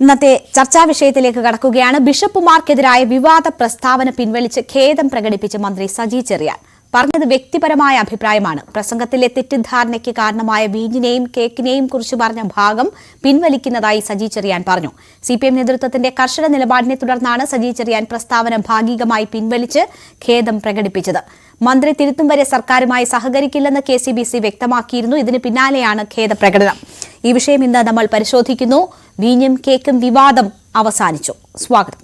ഇന്നത്തെ ചർച്ചാ വിഷയത്തിലേക്ക് കടക്കുകയാണ്. ബിഷപ്പുമാർക്കെതിരായ വിവാദ പ്രസ്താവന പിൻവലിച്ച് ഖേദം പ്രകടിപ്പിച്ച് മന്ത്രി സജി ചെറിയാൻ. പറഞ്ഞത് വ്യക്തിപരമായ അഭിപ്രായമാണ്. പ്രസംഗത്തിലെ തെറ്റിദ്ധാരണയ്ക്ക് കാരണമായ വീഞ്ഞിനെയും കേക്കിനെയും കുറിച്ച് പറഞ്ഞ ഭാഗം പിൻവലിക്കുന്നതായി സജി ചെറിയാൻ പറഞ്ഞു. സി പി എം നേതൃത്വത്തിന്റെ കർശന നിലപാടിനെ തുടർന്നാണ് സജി ചെറിയാൻ പ്രസ്താവന ഭാഗികമായി പിൻവലിച്ച് ഖേദം പ്രകടിപ്പിച്ചത്. മന്ത്രി തിരുത്തും വരെ സർക്കാരുമായി സഹകരിക്കില്ലെന്ന് കെ സി ബി സി വ്യക്തമാക്കിയിരുന്നു. ഇതിന് പിന്നാലെയാണ് ഖേദപ്രകടനം ഈ വിഷയം ഇന്ന് നമ്മൾ പരിശോധിക്കുന്നു. വീഞ്ഞും കേക്കും വിവാദം അവസാനിച്ചു. സ്വാഗതം.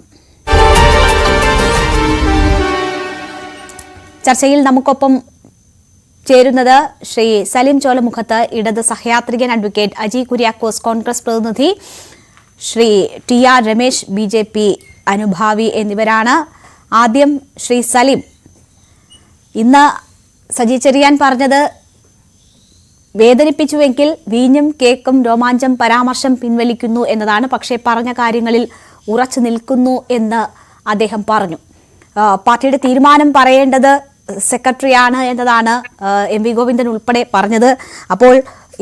ചർച്ചയിൽ നമുക്കൊപ്പം ചേരുന്നത് ശ്രീ സലിം ചോലമുഖത്ത് ഇടത് സഹയാത്രികൻ അഡ്വക്കേറ്റ് അജി കുര്യാക്കോസ് കോൺഗ്രസ് പ്രതിനിധി Sree T R Ramesh B J P അനുഭാവി എന്നിവരാണ്. ആദ്യം ശ്രീ സലിം ഇന്ന് സജി ചെറിയാൻ പറഞ്ഞത് വേദനിപ്പിച്ചുവെങ്കിൽ വീഞ്ഞും കേക്കും രോമാഞ്ചം പരാമർശം പിൻവലിക്കുന്നു എന്നതാണ് പക്ഷേ പറഞ്ഞ കാര്യങ്ങളിൽ ഉറച്ചു നിൽക്കുന്നു എന്ന് അദ്ദേഹം പറഞ്ഞു. പാർട്ടിയുടെ തീരുമാനം പറയേണ്ടത് സെക്രട്ടറിയാണ് എന്നതാണ് എം വി ഗോവിന്ദൻ ഉൾപ്പെടെ പറഞ്ഞത്. അപ്പോൾ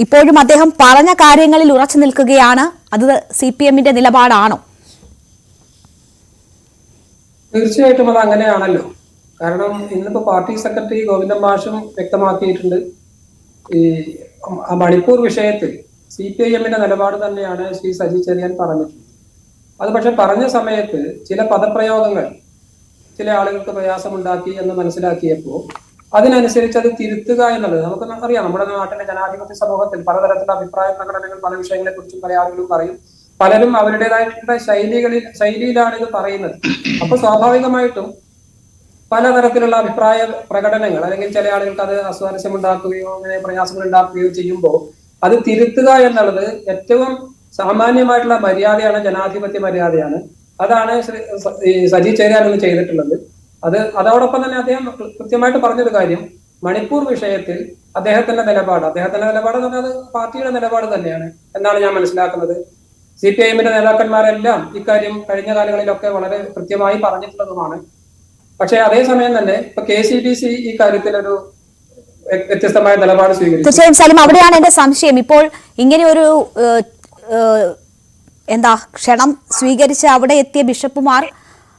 ഇപ്പോഴും അദ്ദേഹം പറഞ്ഞ കാര്യങ്ങളിൽ ഉറച്ചു നിൽക്കുകയാണ്. അത് സി പി എമ്മിന്റെ നിലപാടാണോ? തീർച്ചയായിട്ടും അത് അങ്ങനെയാണല്ലോ. കാരണം ഇന്നിപ്പോ പാർട്ടി സെക്രട്ടറി ഗോവിന്ദൻ മാഷും വ്യക്തമാക്കിയിട്ടുണ്ട്. ഈ ആ മണിപ്പൂർ വിഷയത്തിൽ സി പി ഐ എമ്മിന്റെ നിലപാട് തന്നെയാണ് ശ്രീ സജി ചെറിയാൻ പറഞ്ഞിട്ടുള്ളത്. അത് പക്ഷെ പറഞ്ഞ സമയത്ത് ചില പദപ്രയോഗങ്ങൾ ചില ആളുകൾക്ക് പ്രയാസമുണ്ടാക്കി എന്ന് മനസ്സിലാക്കിയപ്പോൾ അതിനനുസരിച്ച് അത് തിരുത്തുക എന്നുള്ളത് നമുക്ക് അറിയാം. നമ്മുടെ നാട്ടിലെ ജനാധിപത്യ സമൂഹത്തിൽ പലതരത്തിലുള്ള അഭിപ്രായ പ്രകടനങ്ങൾ പല വിഷയങ്ങളെ കുറിച്ചും പല ആളുകളും പറയും. പലരും അവരുടേതായിട്ടുള്ള ശൈലികളിൽ ശൈലിയിലാണ് ഇത് പറയുന്നത്. അപ്പൊ സ്വാഭാവികമായിട്ടും പലതരത്തിലുള്ള അഭിപ്രായ പ്രകടനങ്ങൾ അല്ലെങ്കിൽ ചില ആളുകൾക്ക് അത് അസ്വാരസ്യമുണ്ടാക്കുകയോ അങ്ങനെ പ്രയാസങ്ങൾ ഉണ്ടാക്കുകയോ ചെയ്യുമ്പോൾ അത് തിരുത്തുക എന്നുള്ളത് ഏറ്റവും സാമാന്യമായിട്ടുള്ള മര്യാദയാണ് ജനാധിപത്യ മര്യാദയാണ്. അതാണ് സജി ചേരാൻ ഒന്ന് ചെയ്തിട്ടുള്ളത്. അത് അതോടൊപ്പം തന്നെ അദ്ദേഹം കൃത്യമായിട്ട് പറഞ്ഞൊരു കാര്യം. മണിപ്പൂർ വിഷയത്തിൽ അദ്ദേഹത്തിന്റെ നിലപാട് അദ്ദേഹത്തിന്റെ നിലപാട് എന്ന് പറഞ്ഞാൽ അത് പാർട്ടിയുടെ നിലപാട് തന്നെയാണ് എന്നാണ് ഞാൻ മനസ്സിലാക്കുന്നത്. സി പി ഐ എമ്മിന്റെ നേതാക്കന്മാരെല്ലാം ഇക്കാര്യം കഴിഞ്ഞ കാലങ്ങളിലൊക്കെ വളരെ കൃത്യമായി പറഞ്ഞിട്ടുള്ളതുമാണ്. പക്ഷേ അതേസമയം തന്നെ ഇപ്പൊ കെ സി ബി സി ഈ വ്യ- വ്യത്യസ്തമായ നിലപാട് സ്വീകരിച്ചു. തീർച്ചയായും സലിം അവിടെയാണ് എന്റെ സംശയം. ഇപ്പോൾ ഇങ്ങനെ ഒരു എന്താ ക്ഷണം സ്വീകരിച്ച് അവിടെ എത്തിയ ബിഷപ്പുമാർ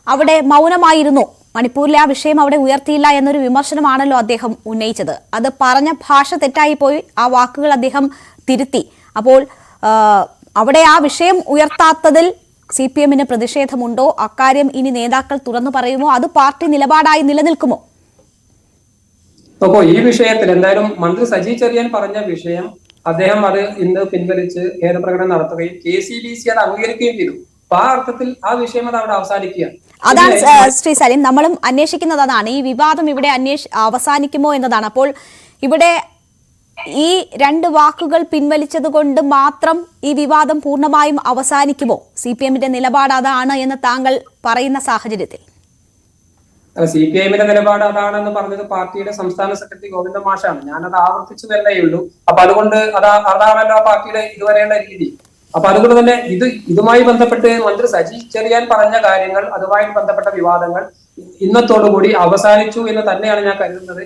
അവിടെ മൗനമായിരുന്നു. മണിപ്പൂരിലെ ആ വിഷയം അവിടെ ഉയർത്തിയില്ല എന്നൊരു വിമർശനമാണല്ലോ അദ്ദേഹം ഉന്നയിച്ചത്. അത് പറഞ്ഞ ഭാഷ തെറ്റായി പോയി ആ വാക്കുകൾ അദ്ദേഹം തിരുത്തി. അപ്പോൾ അവിടെ ആ വിഷയം ഉയർത്താത്തതിൽ സി പി എമ്മിന് പ്രതിഷേധമുണ്ടോ? അക്കാര്യം ഇനി നേതാക്കൾ തുറന്നു പറയുമോ? അത് പാർട്ടി നിലപാടായി നിലനിൽക്കുമോ? അപ്പോ ഈ വിഷയത്തിൽ എന്തായാലും മന്ത്രി സജി ചെറിയാൻ പറഞ്ഞ വിഷയം അദ്ദേഹം അത് ഇന്ന് പിൻവലിച്ച് ഖേദപ്രകടനം നടത്തുകയും കെ സി ബി സി അത് അംഗീകരിക്കുകയും ചെയ്തു. അപ്പൊ ആ അർത്ഥത്തിൽ ആ വിഷയം അത് അവിടെ അവസാനിക്കുകയാണ് അതാണ് ശ്രീ സലിം നമ്മളും അന്വേഷിക്കുന്നത് അതാണ്. ഈ വിവാദം ഇവിടെ അന്വേഷ അവസാനിക്കുമോ എന്നതാണ്. അപ്പോൾ ഇവിടെ ഈ രണ്ട് വാക്കുകൾ പിൻവലിച്ചത് കൊണ്ട് മാത്രം ഈ വിവാദം പൂർണമായും അവസാനിക്കുമോ? സി പി എമ്മിന്റെ നിലപാട് അതാണ് എന്ന് താങ്കൾ പറയുന്ന സാഹചര്യത്തിൽ. സി പി ഐഎമ്മിന്റെ നിലപാട് അതാണെന്ന് പറഞ്ഞത് പാർട്ടിയുടെ സംസ്ഥാന സെക്രട്ടറി ഗോവിന്ദ മാഷാണ്. ഞാനത് ആവർത്തിച്ചു തന്നേ ഉള്ളൂ. അപ്പൊ അതുകൊണ്ട് അതാ അതാണല്ലോ ആ പാർട്ടിയുടെ ഇതുവരെയുള്ള രീതി. അപ്പൊ അതുകൊണ്ട് തന്നെ ഇത് ഇതുമായി ബന്ധപ്പെട്ട് മന്ത്രി സജി ചെറിയാൻ പറഞ്ഞ കാര്യങ്ങൾ അതുമായി ബന്ധപ്പെട്ട വിവാദങ്ങൾ ഇന്നത്തോടുകൂടി അവസാനിച്ചു എന്ന് തന്നെയാണ് ഞാൻ കരുതുന്നത്.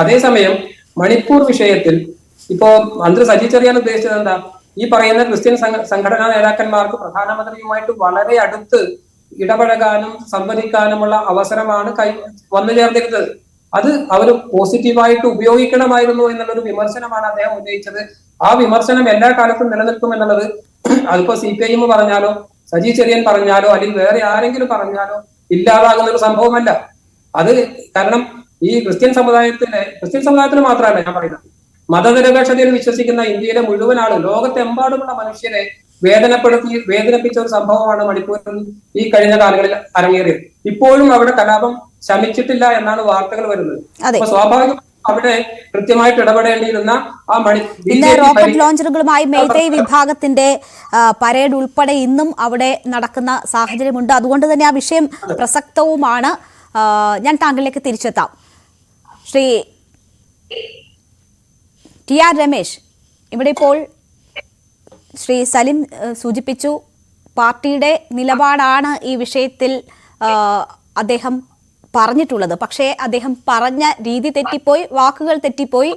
അതേസമയം മണിപ്പൂർ വിഷയത്തിൽ ഇപ്പോ മന്ത്രി സജി ചെറിയാൻ ഉദ്ദേശിച്ചത് എന്താ? ഈ പറയുന്ന ക്രിസ്ത്യൻ സംഘ- സംഘടനാ നേതാക്കന്മാർക്ക് പ്രധാനമന്ത്രിയുമായിട്ട് വളരെ അടുത്ത് ഇടപഴകാനും സംവദിക്കാനുമുള്ള അവസരമാണ് കൈ വന്നു ചേർന്നിരുന്നത്. അത് അവർ പോസിറ്റീവായിട്ട് ഉപയോഗിക്കണമായിരുന്നു എന്നുള്ളൊരു വിമർശനമാണ് അദ്ദേഹം ഉന്നയിച്ചത്. ആ വിമർശനം എല്ലാ കാലത്തും നിലനിൽക്കും എന്നുള്ളത് അതിപ്പോ സി പി ഐ എം പറഞ്ഞാലോ സജി ചെറിയൻ പറഞ്ഞാലോ അല്ലെങ്കിൽ വേറെ ആരെങ്കിലും പറഞ്ഞാലോ ഇല്ലാതാകുന്ന ഒരു സംഭവമല്ല. അത് കാരണം ഈ ക്രിസ്ത്യൻ സമുദായത്തിലെ ക്രിസ്ത്യൻ സമുദായത്തിന് മാത്രമല്ല ഞാൻ പറയുന്നത്. മതനിരപേക്ഷതയിൽ വിശ്വസിക്കുന്ന ഇന്ത്യയിലെ മുഴുവൻ ആളും ലോകത്തെമ്പാടുമുള്ള മനുഷ്യരെ വേദനപ്പെടുത്തി വേദനിപ്പിച്ച ഒരു സംഭവമാണ് മണിപ്പൂരിൽ ഈ കഴിഞ്ഞ കാലങ്ങളിൽ അരങ്ങേറിയത്. ഇപ്പോഴും അവിടെ കലാപം ശമിച്ചിട്ടില്ല എന്നാണ് വാർത്തകൾ വരുന്നത്. അപ്പൊ സ്വാഭാവികം അവിടെ കൃത്യമായിട്ട് ഇടപെടേണ്ടിയിരുന്ന ആ മണി ഇന്ന് റോക്കറ്റ് ലോഞ്ചറുകളുമായി മേത്തൈ വിഭാഗത്തിന്റെ പരേഡ് ഉൾപ്പെടെ ഇന്നും അവിടെ നടക്കുന്ന സാഹചര്യമുണ്ട്. അതുകൊണ്ട് തന്നെ ആ വിഷയം പ്രസക്തവുമാണ്. ഞാൻ താങ്കളിലേക്ക് തിരിച്ചെത്താം. Sree T R Ramesh. ഇവിടെ ഇപ്പോൾ ശ്രീ സലിം സൂചിപ്പിച്ചു പാർട്ടിയുടെ നിലപാടാണ് ഈ വിഷയത്തിൽ അദ്ദേഹം പറഞ്ഞിട്ടുള്ളത്. പക്ഷേ അദ്ദേഹം പറഞ്ഞ രീതി തെറ്റിപ്പോയി വാക്കുകൾ തെറ്റിപ്പോയി.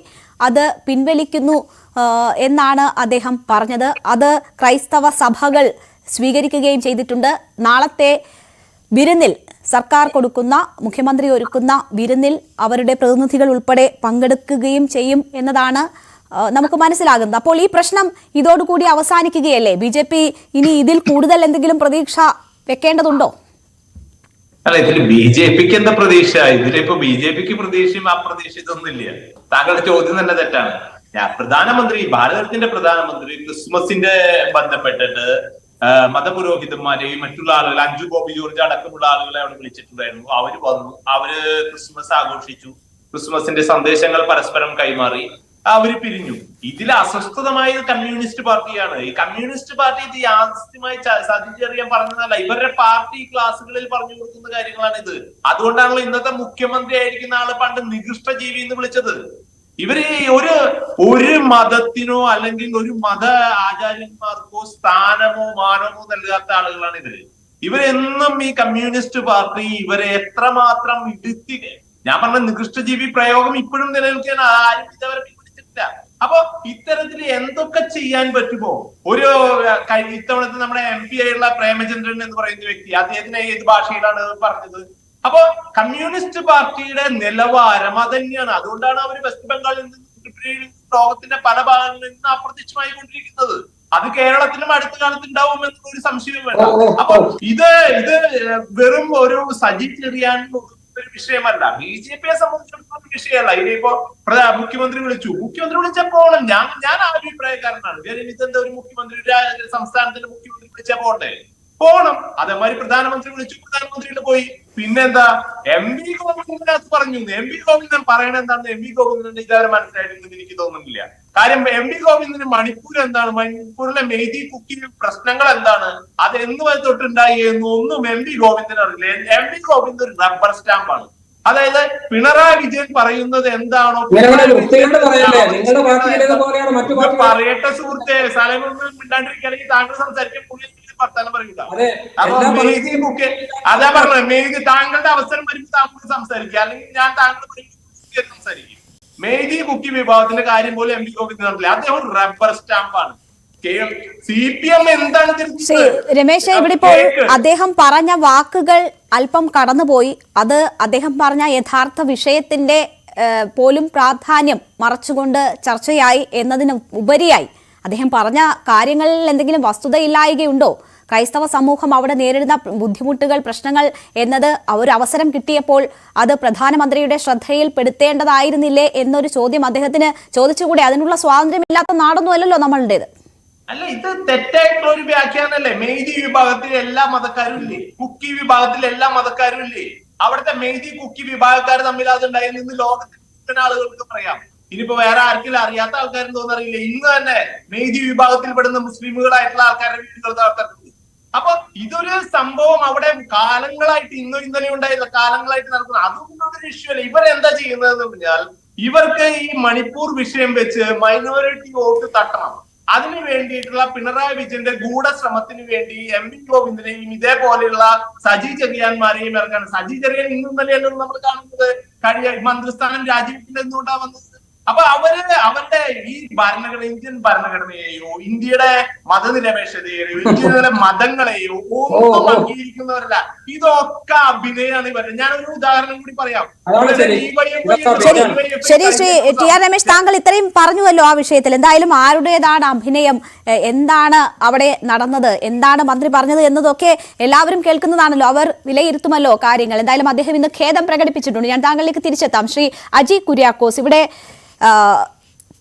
അത് പിൻവലിക്കുന്നു എന്നാണ് അദ്ദേഹം പറഞ്ഞത്. അത് ക്രൈസ്തവ സഭകൾ സ്വീകരിക്കുകയും ചെയ്തിട്ടുണ്ട്. നാളത്തെ വിരുന്നിൽ സർക്കാർ കൊടുക്കുന്ന മുഖ്യമന്ത്രി ഒരുക്കുന്ന വിരുന്നിൽ അവരുടെ പ്രതിനിധികൾ ഉൾപ്പെടെ പങ്കെടുക്കുകയും ചെയ്യും എന്നതാണ് നമുക്ക് മനസ്സിലാകുന്നത്. അപ്പോൾ ഈ പ്രശ്നം ഇതോടുകൂടി അവസാനിക്കുകയല്ലേ? ബി ജെ പി ഇനി ഇതിൽ കൂടുതൽ എന്തെങ്കിലും പ്രതീക്ഷ വെക്കേണ്ടതുണ്ടോ? അല്ല ഇതിൽ ബി ജെ പിക്ക് എന്താ പ്രതീക്ഷ? ഇതിലിപ്പോ ബി ജെ പിക്ക് പ്രതീക്ഷയും അപ്രതീക്ഷ ഇതൊന്നുമില്ല. താങ്കളുടെ ചോദ്യം തന്നെ തെറ്റാണ്. പ്രധാനമന്ത്രി ഭാരതത്തിന്റെ പ്രധാനമന്ത്രി ക്രിസ്മസിന്റെ ബന്ധപ്പെട്ടിട്ട് മതപുരോഹിതന്മാരെയും മറ്റുള്ള ആളുകൾ അഞ്ചു ഗോപി ജോർജ് അടക്കമുള്ള ആളുകളെ അവിടെ വിളിച്ചിട്ടുണ്ടായിരുന്നു. അവർ വന്നു. അവർ ക്രിസ്മസ് ആഘോഷിച്ചു. ക്രിസ്മസിന്റെ സന്ദേശങ്ങൾ പരസ്പരം കൈമാറി. അവർ പിരിഞ്ഞു. ഇതിൽ അസ്വസ്ഥതമായ കമ്മ്യൂണിസ്റ്റ് പാർട്ടിയാണ്. ഈ കമ്മ്യൂണിസ്റ്റ് പാർട്ടി ഇത് യാഥാർത്ഥ്യമായി സാധിച്ചറിയാൻ പറഞ്ഞതല്ല. ഇവരുടെ പാർട്ടി ക്ലാസ്സുകളിൽ പറഞ്ഞു കൊടുക്കുന്ന കാര്യങ്ങളാണ് ഇത് അതുകൊണ്ടാണല്ലോ ഇന്നത്തെ മുഖ്യമന്ത്രി ആയിരിക്കുന്ന ആൾ പണ്ട് നികൃഷ്ട ജീവി എന്ന് വിളിച്ചത്. ഇവർ ഒരു ഒരു മതത്തിനോ അല്ലെങ്കിൽ ഒരു മത ആചാര്യന്മാർക്കോ സ്ഥാനമോ മാനമോ നൽകാത്ത ആളുകളാണ് ഇവർ. ഇവരെന്നും ഈ കമ്മ്യൂണിസ്റ്റ് പാർട്ടി ഇവരെ എത്രമാത്രം ഇടുത്തി ഞാൻ പറഞ്ഞ നികൃഷ്ടജീവി പ്രയോഗം ഇപ്പോഴും നിലനിൽക്കാൻ ആരും ഇതവരെ പിടിച്ചിട്ടില്ല അപ്പൊ ഇത്തരത്തിൽ എന്തൊക്കെ ചെയ്യാൻ പറ്റുമോ? ഒരു ഇത്തവണത്തെ നമ്മുടെ എം പി ആയിട്ടുള്ള പ്രേമചന്ദ്രൻ എന്ന് പറയുന്ന വ്യക്തി അദ്ദേഹത്തിന് ഏത് ഭാഷയിലാണ് പറഞ്ഞത്? അപ്പൊ കമ്മ്യൂണിസ്റ്റ് പാർട്ടിയുടെ നിലവാരം അത് തന്നെയാണ് അതുകൊണ്ടാണ് അവർ വെസ്റ്റ് ബംഗാളിൽ നിന്ന് ലോകത്തിന്റെ പല ഭാഗങ്ങളിൽ നിന്ന് അപ്രത്യക്ഷമായി കൊണ്ടിരിക്കുന്നത്. അത് കേരളത്തിലും അടുത്ത കാലത്ത് ഉണ്ടാവുമെന്ന് ഒരു സംശയം വേണ്ട. ഓ, അപ്പൊ ഇത് ഇത് വെറും ഒരു സജി ചെറിയാൻ ഒരു വിഷയമല്ല. ബി ജെ പിയെ സംബന്ധിച്ചിടത്തോളം ഒരു വിഷയമല്ല. ഇനിയിപ്പോ മുഖ്യമന്ത്രി വിളിച്ചു. മുഖ്യമന്ത്രി വിളിച്ചപ്പോൾ ഞാൻ ഞാൻ ആ അഭിപ്രായക്കാരനാണ്. ഇതെന്താ ഒരു മുഖ്യമന്ത്രി സംസ്ഥാനത്തിന്റെ മുഖ്യമന്ത്രി വിളിച്ചാ പോണ്ടേ പോണം. അതേമാതിരി പ്രധാനമന്ത്രി വിളിച്ചു പ്രധാനമന്ത്രിയിൽ പോയി. പിന്നെന്താ? എം വി ഗോവിന്ദനകത്ത് പറഞ്ഞു. എം വി ഗോവിന്ദൻ പറയണ എന്താണെന്ന് എം വി ഗോവിന്ദൻ ഇതുവരെ മനസ്സിലായിട്ടുണ്ടെന്ന് എനിക്ക് തോന്നുന്നില്ല. കാര്യം എം വി ഗോവിന്ദന് മണിപ്പൂർ എന്താണ്? മണിപ്പൂരിലെ മെയ്തി കുക്കി പ്രശ്നങ്ങൾ എന്താണ്? അത് എന്ന് വരെ തൊട്ടുണ്ടായി എന്നൊന്നും എം വി ഗോവിന്ദൻ അറിയില്ല. എം വി ഗോവിന്ദൻ ഒരു റബ്ബർ സ്റ്റാമ്പാണ് അതായത് പിണറായി വിജയൻ പറയുന്നത് എന്താണോ പറയട്ടെ സുഹൃത്തെ. സ്ഥലങ്ങളൊന്നും മിണ്ടാണ്ടിരിക്കുകയാണെങ്കിൽ താങ്കൾ സംസാരിക്കാൻ പുള്ളി വർത്താനം പറയുക അതെ അപ്പൊ പറഞ്ഞത് മെയ്തി താങ്കളുടെ അവസരം വരുമ്പോൾ താങ്കൾ സംസാരിക്കുക. അല്ലെങ്കിൽ ഞാൻ താങ്കൾ സംസാരിക്കും. മെയ്തി ബുക്കി വിഭാഗത്തിന്റെ കാര്യം പോലും എം പി ഗോവിന്ദ് നടത്തില്ല അദ്ദേഹം ഒരു റബ്ബർ സ്റ്റാമ്പാണ്? രമേശ് ഇവിടെ ഇപ്പോൾ അദ്ദേഹം പറഞ്ഞ വാക്കുകൾ അല്പം കടന്നുപോയി. അത് അദ്ദേഹം പറഞ്ഞ യഥാർത്ഥ വിഷയത്തിന്റെ പോലും പ്രാധാന്യം മറച്ചുകൊണ്ട് ചർച്ചയായി എന്നതിന് ഉപരിയായി. അദ്ദേഹം പറഞ്ഞ കാര്യങ്ങളിൽ എന്തെങ്കിലും വസ്തുതയില്ലായികയുണ്ടോ? ക്രൈസ്തവ സമൂഹം അവിടെ നേരിടുന്ന ബുദ്ധിമുട്ടുകൾ പ്രശ്നങ്ങൾ എന്നത് ഒരു അവസരം കിട്ടിയപ്പോൾ അത് പ്രധാനമന്ത്രിയുടെ ശ്രദ്ധയിൽപ്പെടുത്തേണ്ടതായിരുന്നില്ലേ എന്നൊരു ചോദ്യം അദ്ദേഹത്തിന് ചോദിച്ചുകൂടെ? അതിനുള്ള സ്വാതന്ത്ര്യമില്ലാത്ത നാടൊന്നുമല്ലല്ലോ നമ്മളുടേത്. അല്ല ഇത് തെറ്റായിട്ടുള്ള ഒരു വ്യാഖ്യാനല്ലേ മെയ്തി വിഭാഗത്തിൽ എല്ലാ മതക്കാരും ഇല്ലേ? കുക്കി വിഭാഗത്തിൽ എല്ലാ മതക്കാരും ഇല്ലേ? അവിടുത്തെ മെയ്തി കുക്കി വിഭാഗക്കാർ തമ്മിൽ അതുണ്ടായി നിന്ന് ലോകത്തിൽ ആളുകൾക്ക് പറയാം. ഇനിയിപ്പോ വേറെ ആർക്കെങ്കിലും അറിയാത്ത ആൾക്കാരും അറിയില്ല ഇന്ന് തന്നെ മെയ്തി വിഭാഗത്തിൽപ്പെടുന്ന മുസ്ലിമുകളായിട്ടുള്ള ആൾക്കാരുടെ വീടുകൾ തകർത്തിട്ടുണ്ട് അപ്പൊ ഇതൊരു സംഭവം അവിടെ കാലങ്ങളായിട്ട് ഇന്നും ഇന്നലെ ഉണ്ടായില്ല. കാലങ്ങളായിട്ട് നടക്കുന്നത് ഒരു ഇഷ്യൂ അല്ല. ഇവരെന്താ ചെയ്യുന്നതെന്ന് പറഞ്ഞാൽ ഇവർക്ക് ഈ മണിപ്പൂർ വിഷയം വെച്ച് മൈനോറിറ്റി വോട്ട് തട്ടണം. അതിനു വേണ്ടിയിട്ടുള്ള പിണറായി വിജയന്റെ ഗൂഢശ്രമത്തിന് വേണ്ടി എം വി ഗോവിന്ദനെയും ഇതേപോലെയുള്ള സജി ചെറിയാന്മാരെയും ഇറക്കാണ്. സജി ചെറിയാൻ ഇന്നും ഇന്നലെയല്ലോ നമ്മൾ കാണുന്നത്. കഴിഞ്ഞ മന്ത്രിസ്ഥാനം രാജിവെക്കുന്നത് എന്തുകൊണ്ടാണ് വന്നത്? അപ്പൊ അവർ അവരുടെ ഈ ഭരണഘടന ഇന്ത്യൻ ഭരണഘടനയെയോ ഇന്ത്യയുടെ മതനിരപേക്ഷതയെയോ ഇന്ത്യയുടെ മതങ്ങളെയോ ഒന്നും അംഗീകരിക്കുന്നവരല്ല. ഇതൊക്കെ അഭിനയമാണ് ഇവരുടെ ഞാനൊരു ഉദാഹരണം കൂടി പറയാം. ശരി. ശരി ടി ആർ രമേശ് താങ്കൾ ഇത്രയും പറഞ്ഞുവല്ലോ ആ വിഷയത്തിൽ. എന്തായാലും ആരുടേതാണ് അഭിനയം? എന്താണ് അവിടെ നടന്നത്? എന്താണ് മന്ത്രി പറഞ്ഞത് എന്നതൊക്കെ എല്ലാവരും കേൾക്കുന്നതാണല്ലോ. അവർ വിലയിരുത്തുമല്ലോ കാര്യങ്ങൾ. എന്തായാലും അദ്ദേഹം ഇന്ന് ഖേദം പ്രകടിപ്പിച്ചിട്ടുണ്ട്. ഞാൻ താങ്കളിലേക്ക് തിരിച്ചെത്താം. ശ്രീ അജി കുര്യാക്കോസ് ഇവിടെ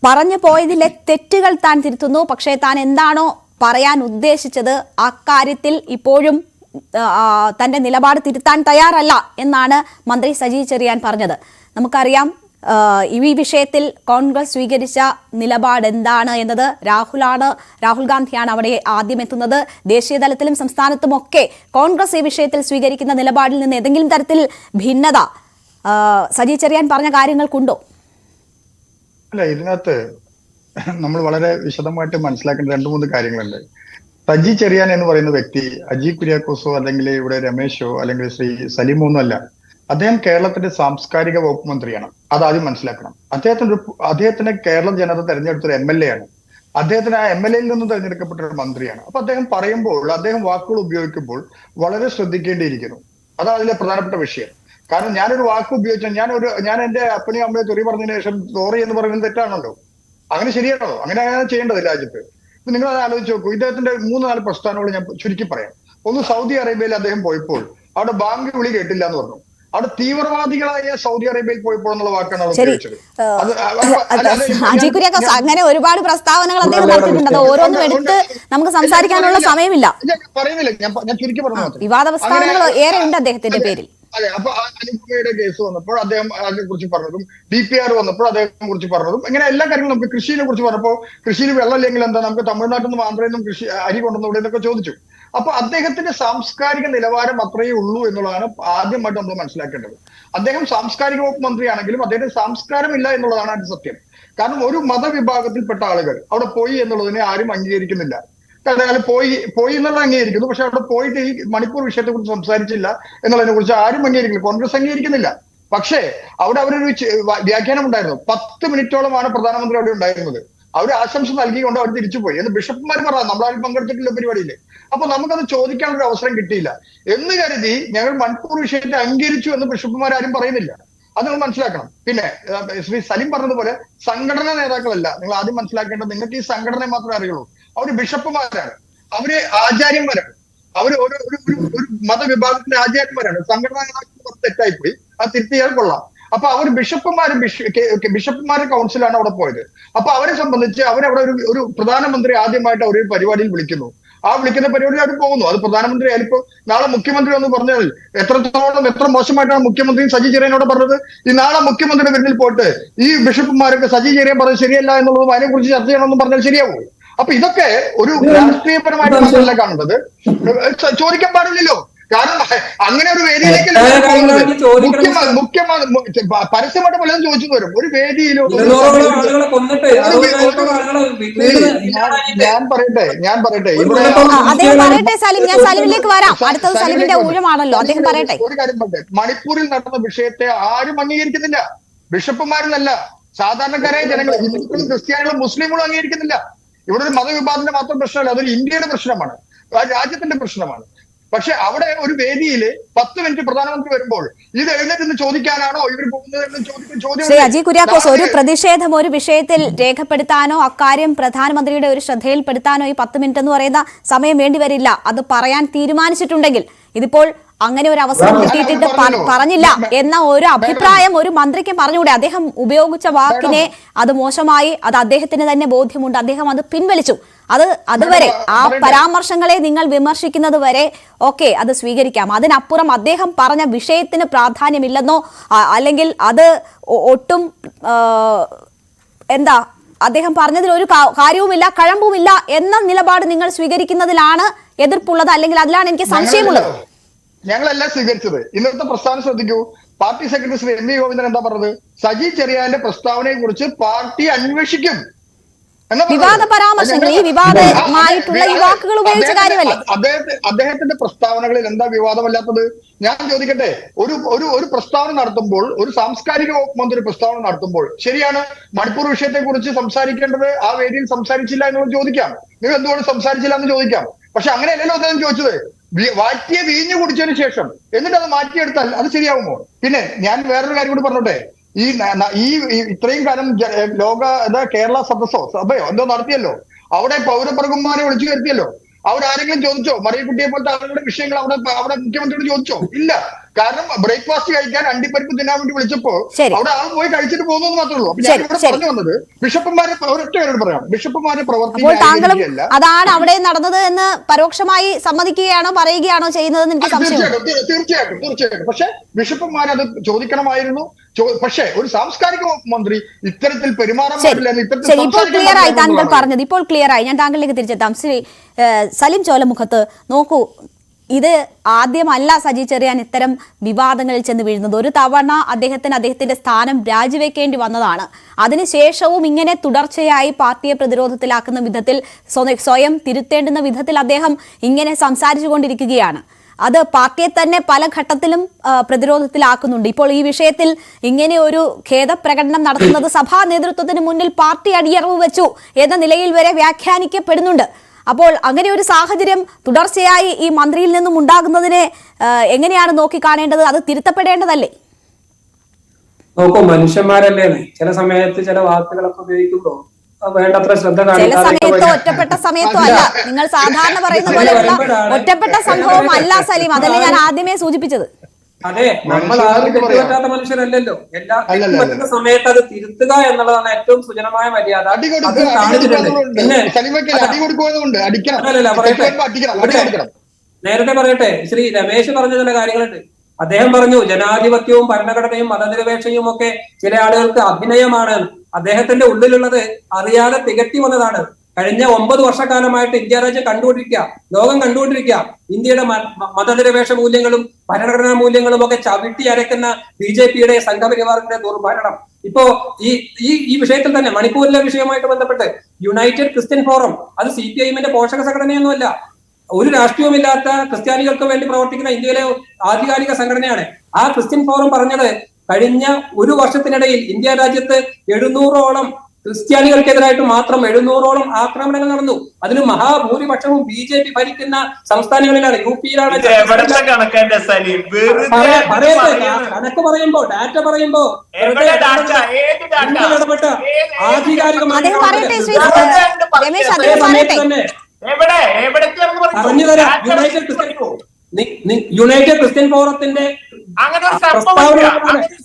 പറഞ്ഞു പോയതിലെ തെറ്റുകൾ താൻ തിരുത്തുന്നു. പക്ഷേ താൻ എന്താണോ പറയാൻ ഉദ്ദേശിച്ചത് അക്കാര്യത്തിൽ ഇപ്പോഴും തന്റെ നിലപാട് തിരുത്താൻ തയ്യാറല്ല എന്നാണ് മന്ത്രി സജി ചെറിയാൻ പറഞ്ഞത്. നമുക്കറിയാം ഈ വിഷയത്തിൽ കോൺഗ്രസ് സ്വീകരിച്ച നിലപാട് എന്താണ് എന്നത് രാഹുലാണ് രാഹുൽ ഗാന്ധിയാണ് അവിടെ ആദ്യം എത്തുന്നത്. ദേശീയ തലത്തിലും സംസ്ഥാനത്തുമൊക്കെ കോൺഗ്രസ് ഈ വിഷയത്തിൽ സ്വീകരിക്കുന്ന നിലപാടിൽ നിന്ന് ഏതെങ്കിലും തരത്തിൽ ഭിന്നത. സജി ചെറിയാൻ പറഞ്ഞ കാര്യങ്ങൾക്കുണ്ടോ? അല്ല ഇതിനകത്ത് നമ്മൾ വളരെ വിശദമായിട്ട് മനസ്സിലാക്കേണ്ട രണ്ട് മൂന്ന് കാര്യങ്ങളുണ്ട്. സജി ചെറിയാൻ എന്ന് പറയുന്ന വ്യക്തി അജി കുര്യാക്കോസോ അല്ലെങ്കിൽ ഇവിടെ രമേശോ അല്ലെങ്കിൽ ശ്രീ സലീമോ ഒന്നും അല്ല. അദ്ദേഹം കേരളത്തിന്റെ സാംസ്കാരിക വകുപ്പ് മന്ത്രിയാണ്. അത് ആദ്യം മനസ്സിലാക്കണം. അദ്ദേഹത്തിന് ഒരു അദ്ദേഹത്തിന് കേരള ജനത തെരഞ്ഞെടുത്ത ഒരു എം എൽ എ ആണ്. അദ്ദേഹത്തിന് ആ എം എൽ എയിൽ നിന്ന് തെരഞ്ഞെടുക്കപ്പെട്ട ഒരു മന്ത്രിയാണ്. അപ്പൊ അദ്ദേഹം പറയുമ്പോൾ അദ്ദേഹം വാക്കുകൾ ഉപയോഗിക്കുമ്പോൾ വളരെ ശ്രദ്ധിക്കേണ്ടിയിരിക്കുന്നു. അതാണ് അതിലെ പ്രധാനപ്പെട്ട വിഷയം. കാരണം ഞാനൊരു വാക്ക് ഉപയോഗിച്ചു ഞാൻ ഒരു ഞാൻ എന്റെ അപ്പനെയും അമ്മയെ തെറി പറഞ്ഞതിന് ശേഷം സോറി എന്ന് പറയുന്നത് തെറ്റാണല്ലോ. അങ്ങനെ ശരിയാണോ? അങ്ങനെ അങ്ങനെ ചെയ്യേണ്ടത് രാജ്യത്ത്? ഇപ്പൊ നിങ്ങൾ അത് ആലോചിച്ച് നോക്കൂ. ഇദ്ദേഹത്തിന്റെ മൂന്ന് നാല് പ്രസ്ഥാനങ്ങൾ ഞാൻ ചുരുക്കി പറയാം. ഒന്ന് സൗദി അറേബ്യയിൽ അദ്ദേഹം പോയപ്പോൾ അവിടെ ബാങ്ക് വിളി കേട്ടില്ല എന്ന് പറഞ്ഞു. അവിടെ തീവ്രവാദികളായ സൗദി അറേബ്യയിൽ പോയപ്പോൾ എന്നുള്ള വാക്കാണ് കുര്യാക്കോസ് അങ്ങനെ ഒരുപാട് പ്രസ്താവനകൾ അദ്ദേഹം നടത്തിയിട്ടുണ്ട് ഓരോന്നും എടുത്ത് നമുക്ക് സംസാരിക്കാനുള്ള സമയമില്ല. ഞാൻ പറയുന്നില്ല. ഞാൻ ഞാൻ ചുരുക്കി പറഞ്ഞു വിവാദ പ്രസ്താവനകൾ ഏറെ ഉണ്ട് അദ്ദേഹത്തിന്റെ പേരിൽ. അതെ അപ്പൊ അനുപമയുടെ കേസ് വന്നപ്പോൾ അദ്ദേഹം അതിനെ കുറിച്ച് പറഞ്ഞതും ഡി പി ആർ വന്നപ്പോൾ അദ്ദേഹത്തെ കുറിച്ച് പറഞ്ഞതും ഇങ്ങനെ എല്ലാ കാര്യങ്ങളും നമുക്ക് കൃഷിയെ കുറിച്ച് പറഞ്ഞപ്പോൾ കൃഷിയിൽ വെള്ളം ഇല്ലെങ്കിൽ എന്താ നമുക്ക് തമിഴ്നാട്ടിൽ നിന്നും ആന്ധ്രയിൽ നിന്നും കൃഷി അരി കൊണ്ടുവന്നൂടെ എന്നൊക്കെ ചോദിച്ചു. അപ്പൊ അദ്ദേഹത്തിന്റെ സാംസ്കാരിക നിലവാരം അത്രയേ ഉള്ളൂ എന്നുള്ളതാണ് ആദ്യമായിട്ട് നമ്മൾ മനസ്സിലാക്കേണ്ടത്. അദ്ദേഹം സാംസ്കാരിക വകുപ്പ് മന്ത്രിയാണെങ്കിലും അദ്ദേഹത്തിന് സംസ്കാരം ഇല്ല എന്നുള്ളതാണ് അതിന്റെ സത്യം. കാരണം ഒരു മതവിഭാഗത്തിൽപ്പെട്ട ആളുകൾ അവിടെ പോയി എന്നുള്ളതിനെ ആരും അംഗീകരിക്കുന്നില്ല. അയാൾ പോയി പോയി എന്നുള്ളത് അംഗീകരിക്കുന്നു. പക്ഷെ അവിടെ പോയിട്ട് ഈ മണിപ്പൂർ വിഷയത്തെ കുറിച്ച് സംസാരിച്ചില്ല എന്നുള്ളതിനെ കുറിച്ച് ആരും അംഗീകരിക്കില്ല. കോൺഗ്രസ് അംഗീകരിക്കുന്നില്ല. പക്ഷേ അവിടെ അവരൊരു വ്യാഖ്യാനം ഉണ്ടായിരുന്നു പത്ത് മിനിറ്റോളമാണ് പ്രധാനമന്ത്രി അവിടെ ഉണ്ടായിരുന്നത്. അവർ ആശംസ നൽകിക്കൊണ്ട് അവർ തിരിച്ചുപോയി. എന്ന് ബിഷപ്പുമാർ പറഞ്ഞു നമ്മളാരും പങ്കെടുത്തിട്ടില്ല പരിപാടിയിൽ അപ്പൊ നമുക്കത് ചോദിക്കാനുള്ള അവസരം കിട്ടിയില്ല. എന്ന് കരുതി ഞങ്ങൾ മണിപ്പൂർ വിഷയത്തെ അംഗീകരിച്ചു എന്ന് ബിഷപ്പുമാർ ആരും പറയുന്നില്ല. അത് നിങ്ങൾ മനസ്സിലാക്കണം. പിന്നെ ശ്രീ സലിം പറഞ്ഞതുപോലെ സംഘടനാ നേതാക്കളല്ല. നിങ്ങൾ ആദ്യം മനസ്സിലാക്കേണ്ടത് നിങ്ങൾക്ക് ഈ സംഘടനയെ മാത്രമേ അറിയുള്ളൂ. അവർ ബിഷപ്പുമാരാണ്. അവർ ആചാര്യന്മാരാണ്. അവർ ഒരു ഒരു മതവിഭാഗത്തിന്റെ ആചാര്യന്മാരാണ്. സംഘടനാ തെറ്റായിപ്പോയി. അത് തിരുത്തിയാൽ കൊള്ളാം. അപ്പൊ അവർ ബിഷപ്പുമാര് ബിഷപ്പുമാരുടെ കൗൺസിലാണ് അവിടെ പോയത്. അപ്പൊ അവരെ സംബന്ധിച്ച് അവരവിടെ ഒരു ഒരു പ്രധാനമന്ത്രി ആദ്യമായിട്ട് അവർ ഒരു പരിപാടിയിൽ വിളിക്കുന്നു. ആ വിളിക്കുന്ന പരിപാടിയിൽ അവർ പോകുന്നു. അത് പ്രധാനമന്ത്രി ആയാലിപ്പോ നാളെ മുഖ്യമന്ത്രി എന്ന് പറഞ്ഞാൽ എത്രത്തോളം എത്ര മോശമായിട്ടാണ് മുഖ്യമന്ത്രി സജി ചെറിയനോട് പറഞ്ഞത്? ഈ നാളെ മുഖ്യമന്ത്രിയുടെ വീട്ടിൽ പോയിട്ട് ഈ ബിഷപ്പുമാരൊക്കെ സജി ചെറിയൻ പറഞ്ഞത് ശരിയല്ല എന്നുള്ളതും അതിനെ കുറിച്ച് ചർച്ച ചെയ്യണമെന്ന് പറഞ്ഞാൽ ശരിയാവും. അപ്പൊ ഇതൊക്കെ ഒരു രാഷ്ട്രീയപരമായിട്ട് മാത്രമല്ല കാണേണ്ടത് ചോദിക്കാൻ പാടില്ലല്ലോ കാരണം അങ്ങനെ ഒരു വേദിയിലേക്ക്. മുഖ്യമാണ് പരസ്യമായിട്ട് പലതും ചോദിച്ചു വരും. ഒരു വേദിയിലോ ഞാൻ- പറയട്ടെ ഞാൻ പറയട്ടെ. അദ്ദേഹം പറയട്ടെ സലിം. ഞാൻ സലിമിലേക്ക് വരാം. അടുത്തത് സലിമിന്റെ ഊഴമാണല്ലോ. അദ്ദേഹം പറയട്ടെ. ഒരു കാര്യം പറയട്ടെ മണിപ്പൂരിൽ നടന്ന വിഷയത്തെ ആരും അംഗീകരിക്കുന്നില്ല. ബിഷപ്പുമാരെന്നല്ല സാധാരണക്കാരായ ജനങ്ങൾ ഹിന്ദുക്കളും ക്രിസ്ത്യാനികളും മുസ്ലിങ്ങളും അംഗീകരിക്കുന്നില്ല. ഇവിടെ ഒരു മതവിഭാഗത്തിന്റെ മാത്രം പ്രശ്നമല്ല അതൊരു ഇന്ത്യയുടെ പ്രശ്നമാണ്. രാജ്യത്തിന്റെ പ്രശ്നമാണ്. പക്ഷെ അവിടെ ഒരു വേദിയിൽ പത്ത് മിനിറ്റ് പ്രധാനമന്ത്രി വരുമ്പോൾ ഇത് എഴുന്നേറ്റ് ചോദിക്കാനാണോ ഇവർ പോകുന്നത് എന്ന് ചോദിക്കും ചോദ്യം ശ്രീ അജി കുര്യാക്കോസ് ഒരു പ്രതിഷേധം ഒരു വിഷയത്തിൽ രേഖപ്പെടുത്താനോ അക്കാര്യം പ്രധാനമന്ത്രിയുടെ ഒരു ശ്രദ്ധയിൽപ്പെടുത്താനോ ഈ പത്ത് മിനിറ്റ് എന്ന് പറയുന്ന സമയം വേണ്ടിവരില്ല അത് പറയാൻ തീരുമാനിച്ചിട്ടുണ്ടെങ്കിൽ ഇതിപ്പോൾ അങ്ങനെ ഒരു അവസരം കിട്ടിയിട്ട് കിട്ടിയിട്ടിട്ട്. പറഞ്ഞില്ല. എന്ന ഒരു അഭിപ്രായം ഒരു മന്ത്രിക്ക് പറഞ്ഞുകൂടെ? അദ്ദേഹം ഉപയോഗിച്ച വാക്കിനെ അത് മോശമായി അത് അദ്ദേഹത്തിന് തന്നെ ബോധ്യമുണ്ട്. അദ്ദേഹം അത് പിൻവലിച്ചു. അത് അതുവരെ ആ പരാമർശങ്ങളെ നിങ്ങൾ വിമർശിക്കുന്നത് വരെ ഓക്കെ അത് സ്വീകരിക്കാം. അതിനപ്പുറം അദ്ദേഹം പറഞ്ഞ വിഷയത്തിന് പ്രാധാന്യമില്ലെന്നോ അല്ലെങ്കിൽ അത് ഒട്ടും എന്താ അദ്ദേഹം പറഞ്ഞതിൽ ഒരു കാര്യവുമില്ല കഴമ്പുമില്ല എന്ന നിലപാട് നിങ്ങൾ സ്വീകരിക്കുന്നതിലാണ് എതിർപ്പുള്ളത് അല്ലെങ്കിൽ അതിലാണ് എനിക്ക് സംശയമുള്ളത്. ഞങ്ങളല്ല- സ്വീകരിച്ചത്. ഇന്നത്തെ പ്രസ്ഥാനം ശ്രദ്ധിക്കൂ. Party secretary Sree M V Govindan എന്താ പറഞ്ഞത്? സജി ചെറിയാന്റെ പ്രസ്താവനയെ കുറിച്ച് പാർട്ടി അന്വേഷിക്കും. വിവാദ പരാമർശങ്ങൾ, ഈ വിവാദമായിട്ടുള്ള ഈ വാക്കുകൾ ഉപയോഗിച്ച കാര്യമല്ലേ? അദ്ദേഹത്തെ- അദ്ദേഹത്തിന്റെ പ്രസ്താവനകളിൽ എന്താ വിവാദമല്ലാത്തത്? ഞാൻ ചോദിക്കട്ടെ ഒരു ഒരു ഒരു പ്രസ്താവന നടത്തുമ്പോൾ ഒരു സാംസ്കാരിക വകുപ്പ് മന്ത്രി പ്രസ്താവന നടത്തുമ്പോൾ ശരിയാണ് മണിപ്പൂർ വിഷയത്തെ കുറിച്ച് സംസാരിക്കേണ്ടത് ആ വേദിയിൽ സംസാരിച്ചില്ല എന്നുള്ളത് ചോദിക്കാം. നിങ്ങൾ എന്തുകൊണ്ട് സംസാരിച്ചില്ല എന്ന് ചോദിക്കാം. പക്ഷെ അങ്ങനെയല്ലല്ലോ അദ്ദേഹം ചോദിച്ചത്. വാറ്റിയെ വീഞ്ഞു കുടിച്ചതിന് ശേഷം. എന്നിട്ട് അത് മാറ്റിയെടുത്താൽ അത് ശരിയാവുമോ? പിന്നെ ഞാൻ വേറൊരു കാര്യം കൂടി പറഞ്ഞോട്ടെ. ഈ ഈ ഇത്രയും കാലം ലോക കേരള സദസ്സോ? സഭയോ? എന്തോ നടത്തിയല്ലോ? അവിടെ പൗരപ്രമുഖന്മാരെ വിളിച്ചു വരുത്തിയല്ലോ? അവരാരെങ്കിലും ചോദിച്ചോ? മറിയക്കുട്ടിയെ പോലത്തെ ആളുകളുടെ വിഷയങ്ങൾ അവിടെ അവിടെ മുഖ്യമന്ത്രിയോട് ചോദിച്ചോ? ഇല്ല. കാരണം ബ്രേക്ക്ഫാസ്റ്റ് കഴിക്കാൻ അണ്ടിപ്പരിപ്പ് തിന്നാൻ വേണ്ടി വിളിച്ചപ്പോ ശരി. അവിടെ ആൾ പോയി കഴിച്ചിട്ട് പോകുന്നു മാത്രമേ ഉള്ളൂ. അപ്പൊ ഞാൻ ഞാനിവിടെ പറഞ്ഞു വന്നത് ബിഷപ്പുമാരെ ഒരൊറ്റ പേരോട് പറയാം. ബിഷപ്പുമാരെ പ്രവർത്തി അതാണ് അവിടെ നടന്നത് എന്ന് പരോക്ഷമായി സമ്മതിക്കുകയാണോ പറയുകയാണോ ചെയ്യുന്നത് എനിക്ക് തീർച്ചയായിട്ടും തീർ- തീർച്ചയായിട്ടും തീർച്ചയായിട്ടും. പക്ഷെ ബിഷപ്പുമാരത് ചോദിക്കണമായിരുന്നു. ചോ- പക്ഷേ ഒരു സാംസ്കാരിക മന്ത്രി ഇത്തരത്തിൽ പെരുമാറാൻ പാടില്ല ഇത്തരത്തിൽ ഇപ്പോൾ ക്ലിയർ ആയി താങ്കൾ പറഞ്ഞത്. ഇപ്പോൾ ക്ലിയർ ആയി ഞാൻ താങ്കളിലേക്ക് തിരിച്ചെത്താം. ശ്രീ സലിം ചോലമുഖത്ത് നോക്കൂ. ഇത് ആദ്യമല്ല സജി ചെറിയാൻ ഇത്തരം വിവാദങ്ങളിൽ ചെന്ന് വീഴുന്നത്. ഒരു തവണ അദ്ദേഹത്തിന് അദ്ദേഹത്തിന്റെ സ്ഥാനം രാജിവെക്കേണ്ടി വന്നതാണ്. അതിനുശേഷവും ഇങ്ങനെ തുടർച്ചയായി പാർട്ടിയെ പ്രതിരോധത്തിലാക്കുന്ന വിധത്തിൽ സ്വ- സ്വയം തിരുത്തേണ്ടുന്ന വിധത്തിൽ അദ്ദേഹം ഇങ്ങനെ സംസാരിച്ചു കൊണ്ടിരിക്കുകയാണ് അത് പാർട്ടിയെ തന്നെ പല ഘട്ടത്തിലും പ്രതിരോധത്തിലാക്കുന്നുണ്ട്. ഇപ്പോൾ ഈ വിഷയത്തിൽ ഇങ്ങനെ ഒരു ഖേദപ്രകടനം നടത്തുന്നത് സഭാ നേതൃത്വത്തിന് മുന്നിൽ പാർട്ടി അടിയറവ് വെച്ചു എന്ന നിലയിൽ വരെ വ്യാഖ്യാനിക്കപ്പെടുന്നുണ്ട്. അപ്പോൾ അങ്ങനെ ഒരു സാഹചര്യം തുടർച്ചയായി ഈ മന്ത്രിയിൽ നിന്നും ഉണ്ടാകുന്നതിനെ എങ്ങനെയാണ് നോക്കി കാണേണ്ടത്? അത് തിരുത്തപ്പെടേണ്ടതല്ലേ? നോക്കൂ മനുഷ്യന്മാരല്ലേ? ചില സമയത്ത് ചില വാക്കുകളൊക്കെ ഉപയോഗിക്കുമ്പോ വേണ്ടത്ര ശ്രദ്ധ ചില സമയത്തോ ഒറ്റപ്പെട്ട സമയത്തോ അല്ല. നിങ്ങൾ സാധാരണ പറയുന്ന പോലെയുള്ള ഒറ്റപ്പെട്ട സംഭവം അല്ല സലീം. അതല്ലേ ഞാൻ ആദ്യമേ സൂചിപ്പിച്ചത്. അതെ നമ്മൾ ആരും തെറ്റുപറ്റാത്ത മനുഷ്യരല്ലല്ലോ. എല്ലാ അല്ലല്ല, തെറ്റ് പറ്റുന്ന സമയത്ത് അത് തിരുത്തുക എന്നുള്ളതാണ് ഏറ്റവും സുജനമായ മര്യാദ. അത് കാണിച്ചിട്ടുണ്ട്. പിന്നെ അല്ലല്ല, പറയട്ടെ. നേരത്തെ പറയട്ടെ ശ്രീ രമേശ് പറഞ്ഞ ചില കാര്യങ്ങളുണ്ട്. അദ്ദേഹം പറഞ്ഞു ജനാധിപത്യവും ഭരണഘടനയും മതനിരപേക്ഷയും ഒക്കെ ചില ആളുകൾക്ക് അഭിനയമാണ്. അദ്ദേഹത്തിന്റെ ഉള്ളിലുള്ളത് അറിയാതെ തികറ്റി വന്നതാണ്. കഴിഞ്ഞ ഒമ്പത് വർഷക്കാലമായിട്ട് ഇന്ത്യ രാജ്യം കണ്ടുകൊണ്ടിരിക്കുക ലോകം കണ്ടുകൊണ്ടിരിക്കുക. ഇന്ത്യയുടെ മതനിരപേക്ഷ മൂല്യങ്ങളും ഭരണഘടനാ മൂല്യങ്ങളും ഒക്കെ ചവിട്ടി അരക്കുന്ന ബി ജെ പിയുടെ സംഘപരിവാറിന്റെ ദുർഭരണം. ഇപ്പോ ഈ ഈ ഈ വിഷയത്തിൽ തന്നെ മണിപ്പൂരിലെ വിഷയവുമായിട്ട് ബന്ധപ്പെട്ട് യുണൈറ്റഡ് ക്രിസ്ത്യൻ ഫോറം അത് സി പി ഐഎമ്മിന്റെ പോഷക സംഘടനയൊന്നുമല്ല. ഒരു രാഷ്ട്രീയവുമില്ലാത്ത ക്രിസ്ത്യാനികൾക്ക് വേണ്ടി പ്രവർത്തിക്കുന്ന ഇന്ത്യയിലെ ആധികാരിക സംഘടനയാണ്. ആ ക്രിസ്ത്യൻ ഫോറം പറഞ്ഞത് കഴിഞ്ഞ ഒരു വർഷത്തിനിടയിൽ ഇന്ത്യ രാജ്യത്ത് എഴുന്നൂറോളം ക്രിസ്ത്യാനികൾക്കെതിരായിട്ട് മാത്രം എഴുന്നൂറോളം ആക്രമണങ്ങൾ നടന്നു. അതിന് മഹാഭൂരിപക്ഷവും ബി ജെ പി ഭരിക്കുന്ന സംസ്ഥാനങ്ങളിലാണ് യു പിയിലാണ്. കണക്ക് പറയുമ്പോ ഡാറ്റ പറയുമ്പോ എവിടെ ഡാറ്റ? ഏത് ഡാറ്റ? നിങ്ങൾ ഇടപെട്ട ആധികാരികമായ. പറഞ്ഞു തരാം ഡാറ്റ യുണൈറ്റഡ് യുണൈറ്റഡ് ക്രിസ്ത്യൻ ഫോറത്തിന്റെ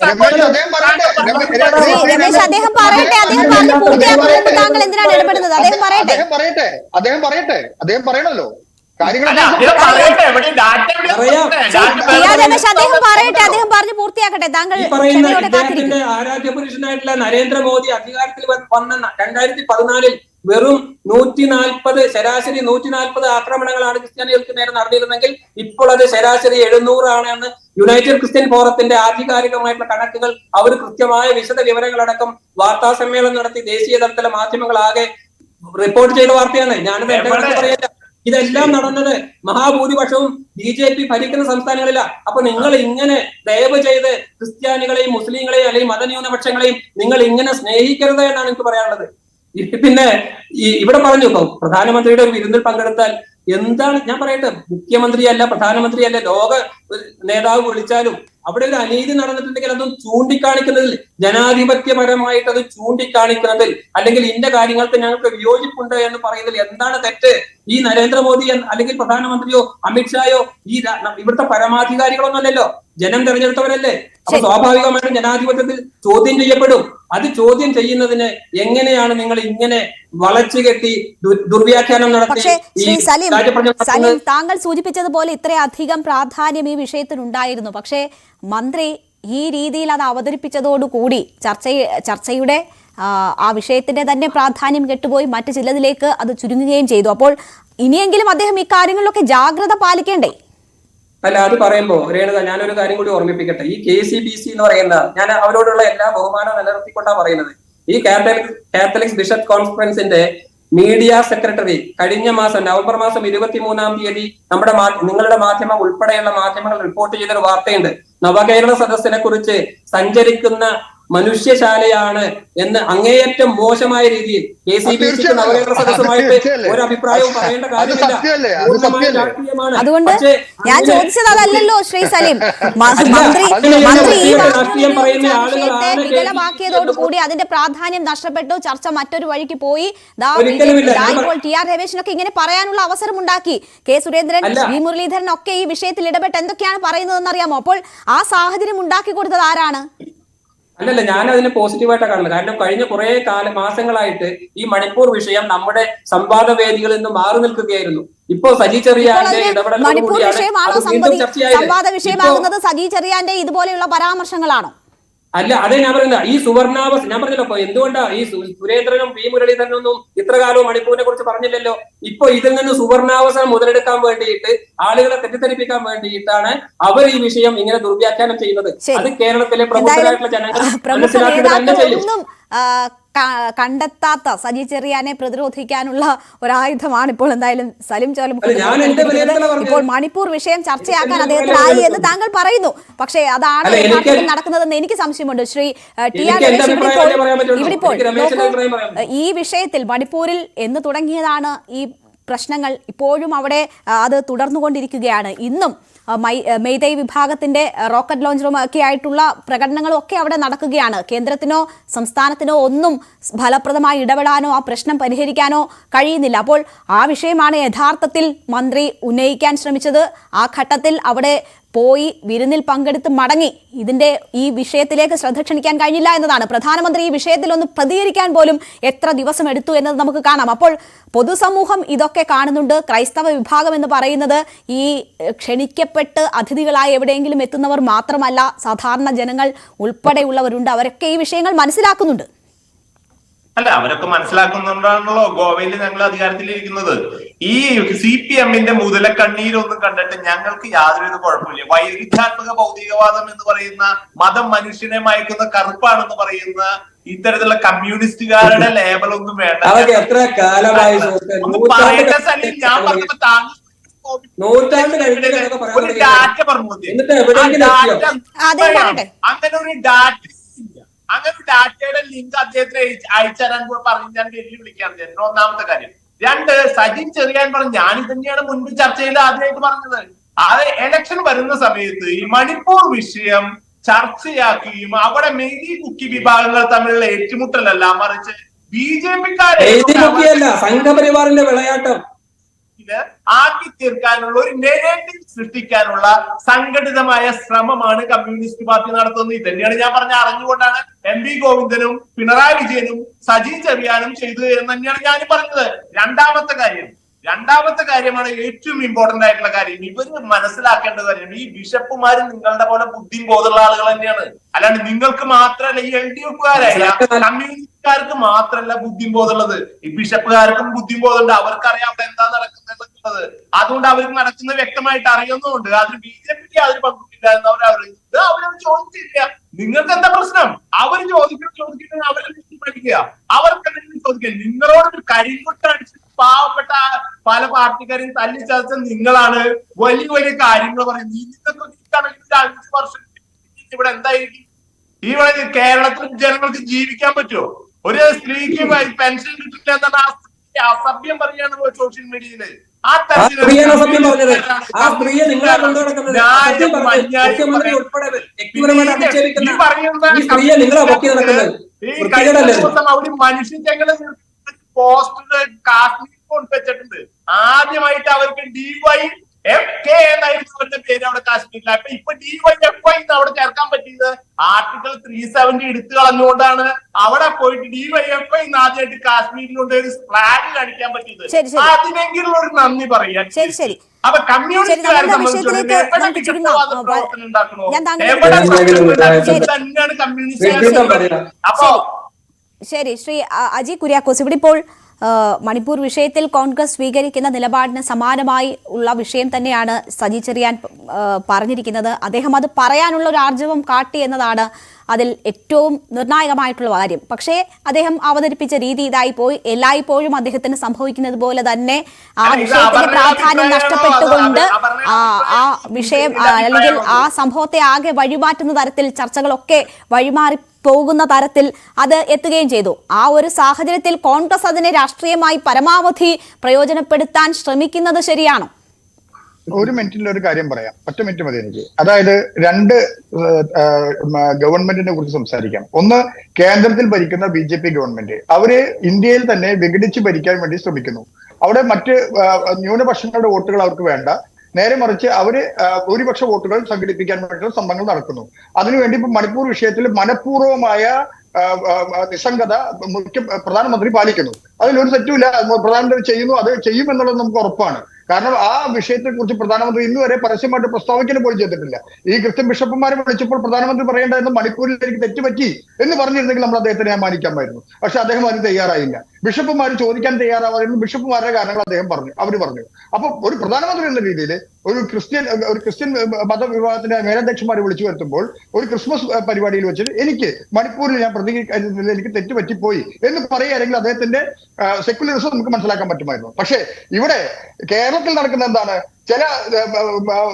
അദ്ദേഹം പറയട്ടെ. അദ്ദേഹം പറയട്ടെ. അദ്ദേഹം താങ്കൾ എന്തിനാണ് ഇടപെടുന്നത്? അദ്ദേഹം പറയട്ടെ. അദ്ദേഹം പറയട്ടെ. അദ്ദേഹം പറയട്ടെ. അദ്ദേഹം പറയണല്ലോ. ആരാധ്യ പുരുഷനായിട്ടുള്ള നരേന്ദ്രമോദി അധികാരത്തിൽ വന്ന രണ്ടായിരത്തി പതിനാലിൽ വെറും നൂറ്റി നാൽപ്പത് ശരാശരി നൂറ്റി നാൽപ്പത് ആക്രമണങ്ങളാണ് ക്രിസ്ത്യാനികൾക്ക് നേരെ നടന്നിരുന്നെങ്കിൽ ഇപ്പോൾ അത് ശരാശരി എഴുന്നൂറാണ് എന്ന് യുണൈറ്റഡ് ക്രിസ്ത്യൻ ഫോറത്തിന്റെ ആധികാരികമായിട്ടുള്ള കണക്കുകൾ അവർ കൃത്യമായ വിശദ വിവരങ്ങളടക്കം വാർത്താ സമ്മേളനം നടത്തി ദേശീയ തലത്തിലെ മാധ്യമങ്ങളാകെ റിപ്പോർട്ട് ചെയ്ത വാർത്തയാണ്. ഞാനത് എന്റെ പറയില്ല. ഇതെല്ലാം നടന്നത് മഹാഭൂരിപക്ഷവും ബി ജെ പി ഭരിക്കുന്ന സംസ്ഥാനങ്ങളില്ല അപ്പൊ നിങ്ങൾ ഇങ്ങനെ ദയവ് ചെയ്ത് ക്രിസ്ത്യാനികളെയും മുസ്ലിങ്ങളെയും അല്ലെങ്കിൽ മതന്യൂനപക്ഷങ്ങളെയും നിങ്ങൾ ഇങ്ങനെ സ്നേഹിക്കരുത് എന്നാണ് എനിക്ക് പറയാനുള്ളത്. പിന്നെ ഇവിടെ പറഞ്ഞു ഇപ്പൊ പ്രധാനമന്ത്രിയുടെ ഒരു വിരുന്നിൽ പങ്കെടുത്താൽ എന്താണ് ഞാൻ പറയട്ടെ മുഖ്യമന്ത്രിയല്ല പ്രധാനമന്ത്രിയല്ല ലോക നേതാവ് വിളിച്ചാലും അവിടെ ഒരു അനീതി നടന്നിട്ടുണ്ടെങ്കിൽ അതും ചൂണ്ടിക്കാണിക്കുന്നതിൽ ജനാധിപത്യപരമായിട്ട് അത് ചൂണ്ടിക്കാണിക്കുന്നതിൽ അല്ലെങ്കിൽ ഇന്റെ കാര്യങ്ങൾക്ക് ഞങ്ങൾക്ക് വിയോജിപ്പുണ്ട് എന്ന് പറയുന്നതിൽ എന്താണ് തെറ്റ്? ഈ നരേന്ദ്രമോദി അല്ലെങ്കിൽ പ്രധാനമന്ത്രിയോ അമിത്ഷായോ ഈ ഇവിടുത്തെ പരമാധികാരികളൊന്നുമല്ലല്ലോ ജനം തെരഞ്ഞെടുത്തവരല്ലേ? അപ്പൊ. സ്വാഭാവികമായിട്ടും ജനാധിപത്യത്തിൽ ചോദ്യം ചെയ്യപ്പെടും. അത് ചോദ്യം ചെയ്യുന്നതിന് എങ്ങനെയാണ് നിങ്ങൾ ഇങ്ങനെ വളച്ചു കെട്ടി ദുർവ്യാഖ്യാനം നടത്തി സലീം താങ്കൾ സൂചിപ്പിച്ചതുപോലെ ഇത്രയധികം പ്രാധാന്യം ഈ വിഷയത്തിനുണ്ടായിരുന്നു. പക്ഷേ മന്ത്രി ഈ രീതിയിൽ അത് അവതരിപ്പിച്ചതോടുകൂടി ചർച്ച ചർച്ചയുടെ ആ വിഷയത്തിന്റെ തന്നെ പ്രാധാന്യം കെട്ടുപോയി മറ്റു ചിലതിലേക്ക് അത് ചുരുങ്ങുകയും ചെയ്തു. അപ്പോൾ ഇനിയെങ്കിലും അദ്ദേഹം ഇക്കാര്യങ്ങളിലൊക്കെ ജാഗ്രത പാലിക്കേണ്ടേ? അല്ല അത് പറയുമ്പോ രേണുക ഞാനൊരു കാര്യം കൂടി ഓർമ്മിപ്പിക്കട്ടെ. ഈ കെ സി ബി സി എന്ന് പറയുന്ന ഞാൻ അവരോടുള്ള എല്ലാ ബഹുമാനവും നിലനിർത്തിക്കൊണ്ടാ പറയുന്നത്. ഈ കാത്തലിക് കാത്തലിക് ബിഷപ്പ് കോൺഫറൻസിന്റെ മീഡിയ സെക്രട്ടറി കഴിഞ്ഞ മാസം നവംബർ മാസം ഇരുപത്തിമൂന്നാം തീയതി നമ്മുടെ നിങ്ങളുടെ മാധ്യമം ഉൾപ്പെടെയുള്ള മാധ്യമങ്ങൾ റിപ്പോർട്ട് ചെയ്തൊരു വാർത്തയുണ്ട്. നവകേരള സദസ്സിനെ കുറിച്ച് സഞ്ചരിക്കുന്ന മനുഷ്യശാലയാണ് എന്ന് അങ്ങേയറ്റം മോശമായ രീതിയിൽ കെ സി ബി സിക്ക് നവകേരള സദസ്സുമായിട്ട് ഒരു അഭിപ്രായവും പറയേണ്ട അത് കാര്യമില്ല അതുകൊണ്ട് ഞാൻ ചോദിച്ചത് അതല്ലല്ലോ ശ്രീ സലീം. രാഷ്ട്രീയം പറയുന്ന ആളുകളാണ് വികലമാക്കിയതോടുകൂടി അതിന്റെ പ്രാധാന്യം നഷ്ടപ്പെട്ടു. ചർച്ച മറ്റൊരു വഴിക്ക് പോയി. ഇപ്പോൾ ടി ആർ രമേശിനൊക്കെ ഇങ്ങനെ പറയാനുള്ള അവസരം ഉണ്ടാക്കി കെ സുരേന്ദ്രൻ. വി മുരളീധരൻ ഒക്കെ ഈ വിഷയത്തിൽ ഇടപെട്ട് എന്തൊക്കെയാണ് പറയുന്നതെന്ന് അറിയാമോ അപ്പോൾ ആ സാഹചര്യം ഉണ്ടാക്കി കൊടുത്തത് ആരാണ്? അല്ലല്ല ഞാൻ അതിനെ പോസിറ്റീവായിട്ടാണ് കാണുന്നത്. കാരണം കഴിഞ്ഞ കുറെ കാല മാസങ്ങളായിട്ട് ഈ മണിപ്പൂർ വിഷയം നമ്മുടെ സംവാദ വേദികളിൽ നിന്ന് മാറി നിൽക്കുകയായിരുന്നു. ഇപ്പൊ സജി ചെറിയാന്റെ ഇടപെടൽ മണിപ്പൂർ വിഷയമാണോ സംവാദ വിഷയമാകുന്നത് സജി ചെറിയാന്റെ ഇതുപോലെയുള്ള പരാമർശങ്ങളാണോ? അല്ല അതെ ഞാൻ പറയുന്നത്. ഈ സുവർണാവസ് ഞാൻ പറഞ്ഞല്ലോ എന്തുകൊണ്ടാ ഈ സുരേന്ദ്രനും പി മുരളീധരനൊന്നും ഇത്ര കാലവും മണിപ്പൂരിനെ കുറിച്ച് പറഞ്ഞില്ലല്ലോ? ഇപ്പൊ ഇതിൽ നിന്ന് സുവർണാവസരം മുതലെടുക്കാൻ വേണ്ടിയിട്ട് ആളുകളെ തെറ്റിദ്ധരിപ്പിക്കാൻ വേണ്ടിയിട്ടാണ് അവർ ഈ വിഷയം ഇങ്ങനെ ദുർവ്യാഖ്യാനം ചെയ്യുന്നത്. അത് കേരളത്തിലെ പ്രമുഖരായിട്ടുള്ള ജനങ്ങൾ മനസ്സിലാക്കി തന്നെ ചെയ്യും. ഒന്നും കണ്ടെത്താത്ത സജി ചെറിയാനെ പ്രതിരോധിക്കാനുള്ള ഒരായുധമാണ് ഇപ്പോൾ എന്തായാലും സലിം ചോലം. ഇപ്പോൾ മണിപ്പൂർ വിഷയം ചർച്ചയാക്കാൻ അദ്ദേഹത്തിനായി എന്ന് താങ്കൾ പറയുന്നു. പക്ഷേ അതാണ് നടക്കുന്നതെന്ന് എനിക്ക് സംശയമുണ്ട്. ശ്രീ ടി ആർ ഇവിടിപ്പോൾ. ഈ വിഷയത്തിൽ മണിപ്പൂരിൽ എന്ന് തുടങ്ങിയതാണ് ഈ പ്രശ്നങ്ങൾ. ഇപ്പോഴും അവിടെ അത് തുടർന്നുകൊണ്ടിരിക്കുകയാണ്. ഇന്നും മെയ്തൈ വിഭാഗത്തിന്റെ റോക്കറ്റ് ലോഞ്ചറും ഒക്കെ ആയിട്ടുള്ള പ്രകടനങ്ങളും ഒക്കെ അവിടെ നടക്കുകയാണ്. കേന്ദ്രത്തിനോ സംസ്ഥാനത്തിനോ ഒന്നും ഫലപ്രദമായി ഇടപെടാനോ ആ പ്രശ്നം പരിഹരിക്കാനോ കഴിയുന്നില്ല. അപ്പോൾ ആ വിഷയമാണ് യഥാർത്ഥത്തിൽ മന്ത്രി ഉന്നയിക്കാൻ ശ്രമിച്ചത്. ആ ഘട്ടത്തിൽ അവിടെ പോയി വിരുന്നിൽ പങ്കെടുത്ത് മടങ്ങി. ഇതിന്റെ ഈ വിഷയത്തിലേക്ക് ശ്രദ്ധ ക്ഷണിക്കാൻ കഴിഞ്ഞില്ല എന്നതാണ്. പ്രധാനമന്ത്രി ഈ വിഷയത്തിൽ ഒന്ന് പ്രതികരിക്കാൻ പോലും എത്ര ദിവസം എടുത്തു എന്നത് നമുക്ക് കാണാം. അപ്പോൾ പൊതുസമൂഹം ഇതൊക്കെ കാണുന്നുണ്ട്. ക്രൈസ്തവ വിഭാഗം എന്ന് പറയുന്നത് ഈ ക്ഷണിക്കപ്പെട്ട് അതിഥികളായി എവിടെയെങ്കിലും എത്തുന്നവർ മാത്രമല്ല സാധാരണ ജനങ്ങൾ ഉൾപ്പെടെയുള്ളവരുണ്ട്. അവരൊക്കെ ഈ വിഷയങ്ങൾ മനസ്സിലാക്കുന്നുണ്ട്. അല്ല അവരൊക്കെ മനസ്സിലാക്കുന്നുണ്ടാണല്ലോ. ഗോവയിൽ ഞങ്ങൾ അധികാരത്തിലിരിക്കുന്നത്. ഈ സി പി എമ്മിന്റെ മുതല കണ്ണീരൊന്നും കണ്ടിട്ട് ഞങ്ങൾക്ക് യാതൊരു കുഴപ്പമില്ല. വൈരുദ്ധ്യാത്മക ഭൗതികവാദം എന്ന് പറയുന്ന മതം മനുഷ്യനെ മയക്കുന്ന കറുപ്പാണെന്ന് പറയുന്ന ഇത്തരത്തിലുള്ള കമ്മ്യൂണിസ്റ്റുകാരുടെ ലേബൽ ഒന്നും വേണ്ട. അതൊക്കെ എത്ര കാലമായി സുഹൃത്തേ? ഒന്ന് നൂറ്റാണ്ട് പറയട്ടെ ഞാൻ പറഞ്ഞപ്പോ താങ്കൾ നൂറ്റാണ്ട് കഴിഞ്ഞിട്ട്. അങ്ങനെ ഒരു ഡാറ്റ അങ്ങനെ ഡാറ്റയുടെ ലിങ്ക് അദ്ദേഹത്തിന് അയച്ചുതരാൻ പറഞ്ഞ് ഞാൻ വെല്ലുവിളിക്കാൻ വിചാരിച്ചു ഒന്നാമത്തെ കാര്യം. രണ്ട് സജിൻ ചെറിയാൻ പറഞ്ഞു ഞാൻ തന്നെയാണ് മുൻപ് ചർച്ചയിൽ ആദ്യമായിട്ട് പറഞ്ഞത്. അത് എലക്ഷൻ വരുന്ന സമയത്ത് ഈ മണിപ്പൂർ വിഷയം ചർച്ചയാക്കുകയും അവിടെ മെയ്ലി കുക്കി വിഭാഗങ്ങൾ തമ്മിലുള്ള ഏറ്റുമുട്ടലല്ല മറിച്ച് ബി ജെ പിക്കാരെ സംഘപരിവാറിന്റെ വിളയാട്ടം. ഇത് ആക്കി തീർക്കാനുള്ള ഒരു നെഗറ്റീവ് സൃഷ്ടിക്കാനുള്ള സംഘടിതമായ ശ്രമമാണ് കമ്മ്യൂണിസ്റ്റ് പാർട്ടി നടത്തുന്നത്. ഇത് തന്നെയാണ് ഞാൻ പറഞ്ഞ അറിഞ്ഞുകൊണ്ടാണ് എം വി ഗോവിന്ദനും പിണറായി വിജയനും സജി ചെറിയാനും ചെയ്തത് എന്ന് തന്നെയാണ് ഞാൻ പറഞ്ഞത്. രണ്ടാമത്തെ കാര്യം രണ്ടാമത്തെ കാര്യമാണ് ഏറ്റവും ഇമ്പോർട്ടന്റ് ആയിട്ടുള്ള കാര്യം. ഇവർ മനസ്സിലാക്കേണ്ട കാര്യം ഈ ബിഷപ്പുമാര് നിങ്ങളുടെ പോലെ ബുദ്ധിയും ബോധമുള്ള ആളുകൾ തന്നെയാണ്. അല്ലാണ്ട് നിങ്ങൾക്ക് മാത്രമല്ല ഈ എൽ ഡി എഫുകാരല്ല കമ്മ്യൂണിസ്റ്റുകാർക്ക് മാത്രമല്ല ബുദ്ധിയും ബോധമുള്ളത്. ഈ ബിഷപ്പുകാർക്കും ബുദ്ധിയും ബോധമുണ്ട്. അവർക്കറിയാം അവിടെ എന്താ നടക്കുന്നത് അതുകൊണ്ട് അവർക്ക് നടക്കുന്നത് വ്യക്തമായിട്ട് അറിയുന്നതുകൊണ്ട് അതിന് ബി ജെ പിക്ക് യാതൊരു പങ്കുമില്ല എന്ന് അവർ അറിയുന്നത് അവരത് ചോദിച്ചില്ല നിങ്ങൾക്ക് എന്താ പ്രശ്നം? അവർ ചോദിക്കണം ചോദിക്കുന്നത് അവരെ പഠിക്കുക. അവർക്ക് എന്തെങ്കിലും ചോദിക്കുക നിങ്ങളോട് ഒരു കരിങ്കൊട്ട് അടിച്ച് പാവപ്പെട്ട പല പാർട്ടിക്കാരെയും തല്ലിച്ചതച്ച നിങ്ങളാണ്. വലിയ വലിയ കാര്യങ്ങൾ പറയുന്നത്. നിങ്ങൾക്ക് ഒരു അഞ്ച് വർഷം ഇവിടെ എന്തായിരിക്കും? ഈ വഴി കേരളത്തിൽ ജനങ്ങൾക്ക് ജീവിക്കാൻ പറ്റുമോ? ഒരു സ്ത്രീക്ക് പെൻഷൻ കിട്ടില്ല എന്നാണ് ആ സ്ത്രീ അസഭ്യം പറയാണ് സോഷ്യൽ മീഡിയയിൽ ആ തരത്തിലുള്ള സ്ത്രീയെ പോസ്റ്റർ കാശ്മീർ കൊണ്ടുവച്ചിട്ടുണ്ട്. ആദ്യമായിട്ട് അവർക്ക് ഡിവൈ എഫ് കെ എന്നായിരുന്നു അവരുടെ പേര് അവിടെ കാശ്മീരിൽ. അപ്പൊ ഇപ്പൊ ഡിവൈ എഫ് ഐ അവിടെ ചേർക്കാൻ പറ്റിയത് ആർട്ടിക്കിൾ ത്രീ സെവന്റി എടുത്തു കളഞ്ഞുകൊണ്ടാണ് അവിടെ പോയിട്ട് ഡിവൈ എഫ് ഐ ആദ്യമായിട്ട് കാശ്മീരിൽ കൊണ്ട് ഒരു ഫ്ലാഗ് അടിക്കാൻ പറ്റിയത്. അതിനെങ്കിലും ഒരു നന്ദി പറയാ. ശരി, ശരി. അപ്പൊ കമ്മ്യൂണിസ്റ്റ് സംബന്ധിച്ചിടത്തോളം തന്നെയാണ് കമ്മ്യൂണിസ്റ്റ് അപ്പൊ ശരി ശ്രീ അജി കുര്യാക്കോസ്. ഇവിടെ ഇപ്പോൾ മണിപ്പൂർ വിഷയത്തിൽ കോൺഗ്രസ് സ്വീകരിക്കുന്ന നിലപാടിന് സമാനമായി ഉള്ള വിഷയം തന്നെയാണ് സജി ചെറിയാൻ പറഞ്ഞിരിക്കുന്നത്. അദ്ദേഹം അത് പറയാനുള്ള ഒരു ആർജവം കാട്ടി എന്നതാണ് അതിൽ ഏറ്റവും നിർണായകമായിട്ടുള്ള കാര്യം. പക്ഷേ അദ്ദേഹം അവതരിപ്പിച്ച രീതി ഇതായി പോയി എല്ലായ്പ്പോഴും അദ്ദേഹത്തിന് സംഭവിക്കുന്നത് പോലെ തന്നെ ആ വിഷയത്തിന് വിഷയത്തിന്റെ പ്രാധാന്യം നഷ്ടപ്പെട്ടുകൊണ്ട് ആ ആ വിഷയം അല്ലെങ്കിൽ ആ സംഭവത്തെ ആകെ വഴിമാറ്റുന്ന തരത്തിൽ ചർച്ചകളൊക്കെ വഴിമാറി പോകുന്ന തരത്തിൽ അത് എത്തുകയും ചെയ്തു. ആ ഒരു സാഹചര്യത്തിൽ കോൺഗ്രസ് അതിനെ രാഷ്ട്രീയമായി പരമാവധി പ്രയോജനപ്പെടുത്താൻ ശ്രമിക്കുന്നത് ശരിയാണോ? ഒരു മിനിറ്റിൽ ഒരു കാര്യം പറയാം. ഒറ്റ മിനിറ്റ് മതി എനിക്ക്. അതായത് രണ്ട് ഗവൺമെന്റിനെ കുറിച്ച് സംസാരിക്കാം. ഒന്ന് കേന്ദ്രത്തിൽ ഭരിക്കുന്ന ബി ജെ പി ഗവൺമെന്റ്. അവർ ഇന്ത്യയിൽ തന്നെ വിഘടിച്ച് ഭരിക്കാൻ വേണ്ടി ശ്രമിക്കുന്നു. അവിടെ മറ്റ് ന്യൂനപക്ഷങ്ങളുടെ വോട്ടുകൾ അവർക്ക് വേണ്ട. നേരെ മറിച്ച് അവർ ഭൂരിപക്ഷ വോട്ടുകൾ സംഘടിപ്പിക്കാൻ വേണ്ടിയുള്ള ശ്രമങ്ങൾ നടക്കുന്നു. അതിനുവേണ്ടി ഇപ്പൊ മണിപ്പൂർ വിഷയത്തിൽ മനഃപൂർവമായ നിസ്സംഗത മുഖ്യ പ്രധാനമന്ത്രി പാലിക്കുന്നു. അതിലൊരു തെറ്റുമില്ല. പ്രധാനമന്ത്രി ചെയ്യുന്നു അത് ചെയ്യുമെന്നുള്ളത് നമുക്ക് ഉറപ്പാണ്. കാരണം ആ വിഷയത്തെ കുറിച്ച് പ്രധാനമന്ത്രി ഇന്ന് വരെ പരസ്യമായിട്ട് പ്രസ്താവിക്കാൻ പോലും ചെയ്തിട്ടില്ല. ഈ ക്രിസ്ത്യൻ ബിഷപ്പുമാരെ വിളിച്ചപ്പോൾ പ്രധാനമന്ത്രി പറയേണ്ടതെന്ന് മണിപ്പൂരിൽ എനിക്ക് തെറ്റുപറ്റി എന്ന് പറഞ്ഞിരുന്നെങ്കിൽ നമ്മൾ അദ്ദേഹത്തിനെ മാനിക്കാമായിരുന്നു പക്ഷെ അദ്ദേഹം അതിന് തയ്യാറായില്ല. ബിഷപ്പുമാർ ചോദിക്കാൻ തയ്യാറാവാതിരുന്നു. ബിഷപ്പുമാരുടെ കാരണങ്ങൾ അദ്ദേഹം പറഞ്ഞു. അവർ പറഞ്ഞു. അപ്പൊ ഒരു പ്രധാനമന്ത്രി എന്ന രീതിയിൽ ഒരു ക്രിസ്ത്യൻ ഒരു ക്രിസ്ത്യൻ മതവിഭാഗത്തിന്റെ മേലധ്യക്ഷന്മാരെ വിളിച്ചു വരുത്തുമ്പോൾ ഒരു ക്രിസ്മസ് പരിപാടിയിൽ വെച്ചിട്ട് എനിക്ക് മണിപ്പൂരിൽ ഞാൻ പ്രതികരിക്കുന്നതിൽ എനിക്ക് തെറ്റുപറ്റിപ്പോയി എന്ന് പറയുകയാണെങ്കിൽ അദ്ദേഹത്തിന്റെ സെക്യുലറിസം നമുക്ക് മനസ്സിലാക്കാൻ പറ്റുമായിരുന്നു. പക്ഷേ ഇവിടെ കേരളത്തിൽ നടക്കുന്ന എന്താണ്? ചില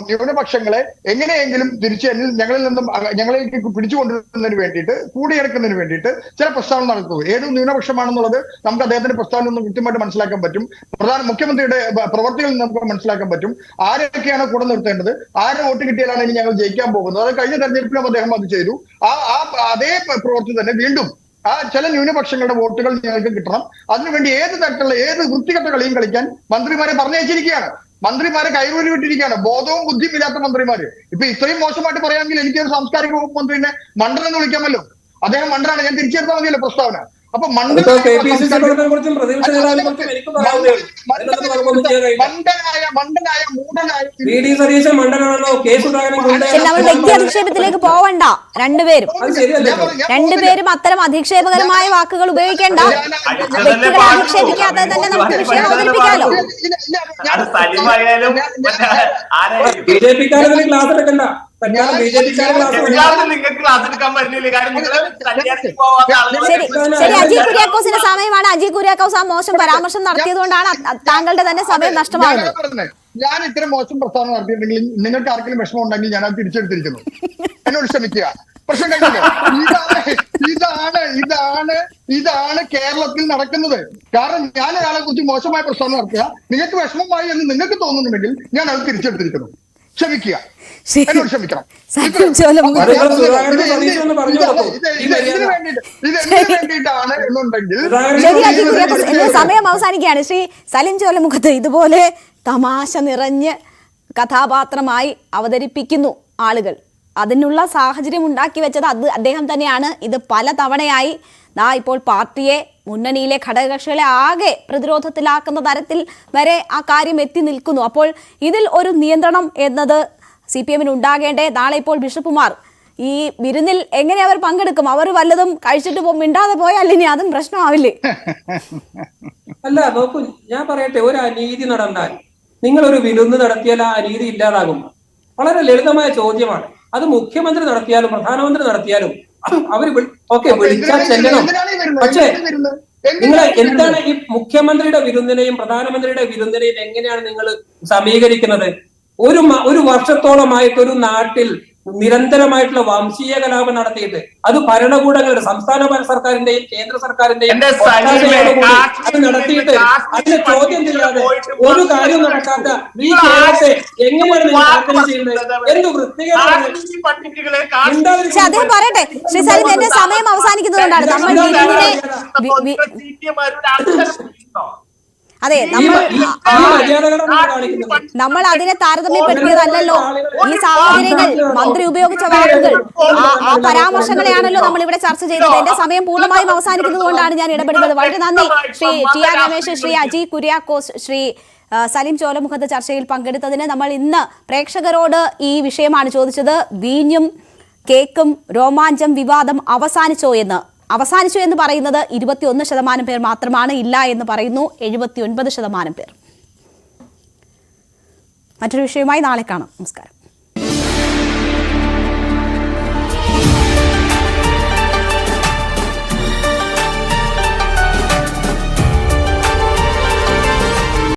ന്യൂനപക്ഷങ്ങളെ എങ്ങനെയെങ്കിലും തിരിച്ച് ഞങ്ങളിൽ നിന്നും ഞങ്ങളിലേക്ക് പിടിച്ചുകൊണ്ടുവരുന്നതിന് വേണ്ടിയിട്ട് കൂടിയെടുക്കുന്നതിന് വേണ്ടിയിട്ട് ചില പ്രസ്താവന നടത്തുന്നു. ഏത് ന്യൂനപക്ഷമാണെന്നുള്ളത് നമുക്ക് അദ്ദേഹത്തിന്റെ പ്രസ്താവന നിന്ന് കൃത്യമായിട്ട് മനസ്സിലാക്കാൻ പറ്റും. പ്രധാന മുഖ്യമന്ത്രിയുടെ പ്രവർത്തികളിൽ നമുക്ക് മനസ്സിലാക്കാൻ പറ്റും. ആരൊക്കെയാണ് കൂടെ നിർത്തേണ്ടത്? ആരെ വോട്ട് കിട്ടിയാലാണ് ഇനി ഞങ്ങൾ ജയിക്കാൻ പോകുന്നത്? അത് കഴിഞ്ഞ തെരഞ്ഞെടുപ്പിലും അദ്ദേഹം അത് ചെയ്തു. ആ ആ അതേ പ്രവൃത്തി തന്നെ വീണ്ടും ആ ചില ന്യൂനപക്ഷങ്ങളുടെ വോട്ടുകൾ ഞങ്ങൾക്ക് കിട്ടണം. അതിനുവേണ്ടി ഏത് തരത്തിലുള്ള ഏത് വൃത്തികെട്ട കളിയും കളിക്കാൻ മന്ത്രിമാരെ പറഞ്ഞയച്ചിരിക്കുകയാണ്. മന്ത്രിമാരെ കൈകൂലി വിട്ടിരിക്കുകയാണ്. ബോധവും ബുദ്ധിയും ഇല്ലാത്ത മന്ത്രിമാര്. ഇപ്പൊ ഇത്രയും മോശമായിട്ട് പറയാമെങ്കിൽ എനിക്ക് ഒരു സാംസ്കാരിക വകുപ്പ് മന്ത്രിനെ മണ്ഡലം എന്ന് വിളിക്കാമല്ലോ. അദ്ദേഹം മണ്ടനാണ് ഞാൻ തിരിച്ചെടുത്താൽ മതിയല്ലോ പ്രസ്താവന. അപ്പൊ വ്യക്തി അധിക്ഷേപത്തിലേക്ക് പോവണ്ട രണ്ടുപേരും രണ്ടുപേരും അത്തരം അധിക്ഷേപകരമായ വാക്കുകൾ ഉപയോഗിക്കേണ്ട വ്യക്തികളെ അധിക്ഷേപിക്കാതെ തന്നെ നമുക്ക് വിഷയം ആരായാലും ബി ജെ പിക്കാരെ ക്ലാസ് എടുക്കണ്ട നിങ്ങൾക്ക് ക്ലാസ് എടുക്കാൻ ശരി അജി കുര്യാക്കോസിന്റെ സമയമാണ്. അജി കുര്യാക്കോസ് ആ മോശം പരാമർശം നടത്തിയതുകൊണ്ടാണ് കൊണ്ടാണ് താങ്കളുടെ തന്നെ സമയം നഷ്ടമാകുന്നത് ഞാൻ ഇത്ര മോശം പ്രസ്താവന നടത്തിയിട്ടുണ്ടെങ്കിൽ നിങ്ങൾക്ക് ആർക്കെങ്കിലും വിഷമം ഉണ്ടെങ്കിൽ ഞാൻ അത് തിരിച്ചെടുത്തിരിക്കുന്നു. എന്നോട് ക്ഷമിക്കുക. പ്രശ്നം കഴിഞ്ഞില്ലേ? ഇതാണ് ഇതാണ് ഇതാണ് ഇതാണ് കേരളത്തിൽ നടക്കുന്നത്. കാരണം ഞാൻ ഒരാളെ കുറിച്ച് മോശമായ പ്രസ്താവന നടത്തുക നിങ്ങൾക്ക് വിഷമമായി എന്ന് നിങ്ങൾക്ക് തോന്നുന്നുണ്ടെങ്കിൽ ഞാൻ അത് തിരിച്ചെടുത്തിരിക്കുന്നു. ക്ഷമിക്കുക. എന്നോട് ക്ഷമിക്കണം. സമയം അവസാനിക്കുകയാണ്. ശ്രീ സലിം ചോലമുഖത്ത് ഇതുപോലെ തമാശ നിറഞ്ഞ് കഥാപാത്രമായി അവതരിപ്പിക്കുന്നു ആളുകൾ. അതിനുള്ള സാഹചര്യം ഉണ്ടാക്കി വെച്ചത് അത് അദ്ദേഹം തന്നെയാണ്. ഇത് പല തവണയായി ദാ ഇപ്പോൾ പാർട്ടിയെ മുന്നണിയിലെ ഘടകകക്ഷികളെ ആകെ പ്രതിരോധത്തിലാക്കുന്ന തരത്തിൽ വരെ ആ കാര്യം എത്തി നിൽക്കുന്നു. അപ്പോൾ ഇതിൽ ഒരു നിയന്ത്രണം എന്നത് സി പി എമ്മിന് ഉണ്ടാകേണ്ടേ? നാളെ ഇപ്പോൾ ബിഷപ്പുമാർ ഈ വിരുന്നിൽ എങ്ങനെ അവർ പങ്കെടുക്കും? അവർ വല്ലതും കഴിച്ചിട്ട് പോ- മിണ്ടാതെ പോയാൽ ഇനി അതും പ്രശ്നമാവില്ലേ? അല്ല നോക്കൂ ഞാൻ പറയട്ടെ ഒരു അനീതി നടന്നാൽ നിങ്ങൾ ഒരു വിരുന്ന് നടത്തിയാൽ ആ അനീതി ഇല്ലാതാകും. വളരെ ലളിതമായ ചോദ്യമാണ്. അത് മുഖ്യമന്ത്രി നടത്തിയാലും പ്രധാനമന്ത്രി നടത്തിയാലും അവർ ഓക്കെ വിളിച്ചാൽ ചെല്ലണം? പക്ഷേ? നിങ്ങൾ? എന്താണ് ഈ മുഖ്യമന്ത്രിയുടെ വിരുന്നിനെയും പ്രധാനമന്ത്രിയുടെ വിരുന്നിനെയും എങ്ങനെയാണ് നിങ്ങൾ സമീകരിക്കുന്നത് ഒരു ഒരു വർഷത്തോളമായിട്ട് ഒരു നാട്ടിൽ നിരന്തരമായിട്ടുള്ള വംശീയ കലാപം നടത്തിയിട്ട് അത് ഭരണകൂടങ്ങളുടെ സംസ്ഥാന സർക്കാരിന്റെയും കേന്ദ്ര സർക്കാരിന്റെയും നടത്തിയിട്ട് അതിന് ചോദ്യം ചെയ്യാതെ ഒരു കാര്യം നടക്കാത്ത ഈ കേരളത്തെ എങ്ങനെയാണ് ചെയ്യുന്നത്? എന്ത് വൃത്തികേടാണ്? അദ്ദേഹം പറയട്ടെ ശ്രീ സലിം എന്റെ സമയം അവസാനിക്കുന്നതുകൊണ്ടാണ് നമ്മൾ അതെ നമ്മൾ നമ്മൾ അതിനെ താരതമ്യപ്പെടുത്തിയതല്ലോ ഈ സാഹചര്യങ്ങൾ മന്ത്രി ഉപയോഗിച്ച വാക്കുകൾ. ആ പരാമർശങ്ങളെയാണല്ലോ നമ്മൾ ഇവിടെ ചർച്ച ചെയ്തത്. എന്റെ സമയം പൂർണമായും അവസാനിക്കുന്നത് കൊണ്ടാണ് ഞാൻ ഇടപെടുന്നത്. വളരെ നന്ദി. ശ്രീ ടി ആർ രമേശ് ശ്രീ അജി കുര്യാക്കോസ് ശ്രീ സലീം സലിം ചോലമുഖത്ത് ചർച്ചയിൽ പങ്കെടുത്തതിന് നമ്മൾ ഇന്ന് പ്രേക്ഷകരോട് ഈ വിഷയമാണ് ചോദിച്ചത്. വീഞ്ഞും കേക്കും രോമാഞ്ചം വിവാദം അവസാനിച്ചോ എന്ന്. അവസാനിച്ചു എന്ന് പറയുന്നത് ഇരുപത്തിയൊന്ന് ശതമാനം പേർ മാത്രമാണ് ഇല്ല എന്ന് പറയുന്നു എഴുപത്തി ഒൻപത് ശതമാനം പേർ. മറ്റൊരു വിഷയവുമായി നാളെ കാണാം. നമസ്കാരം.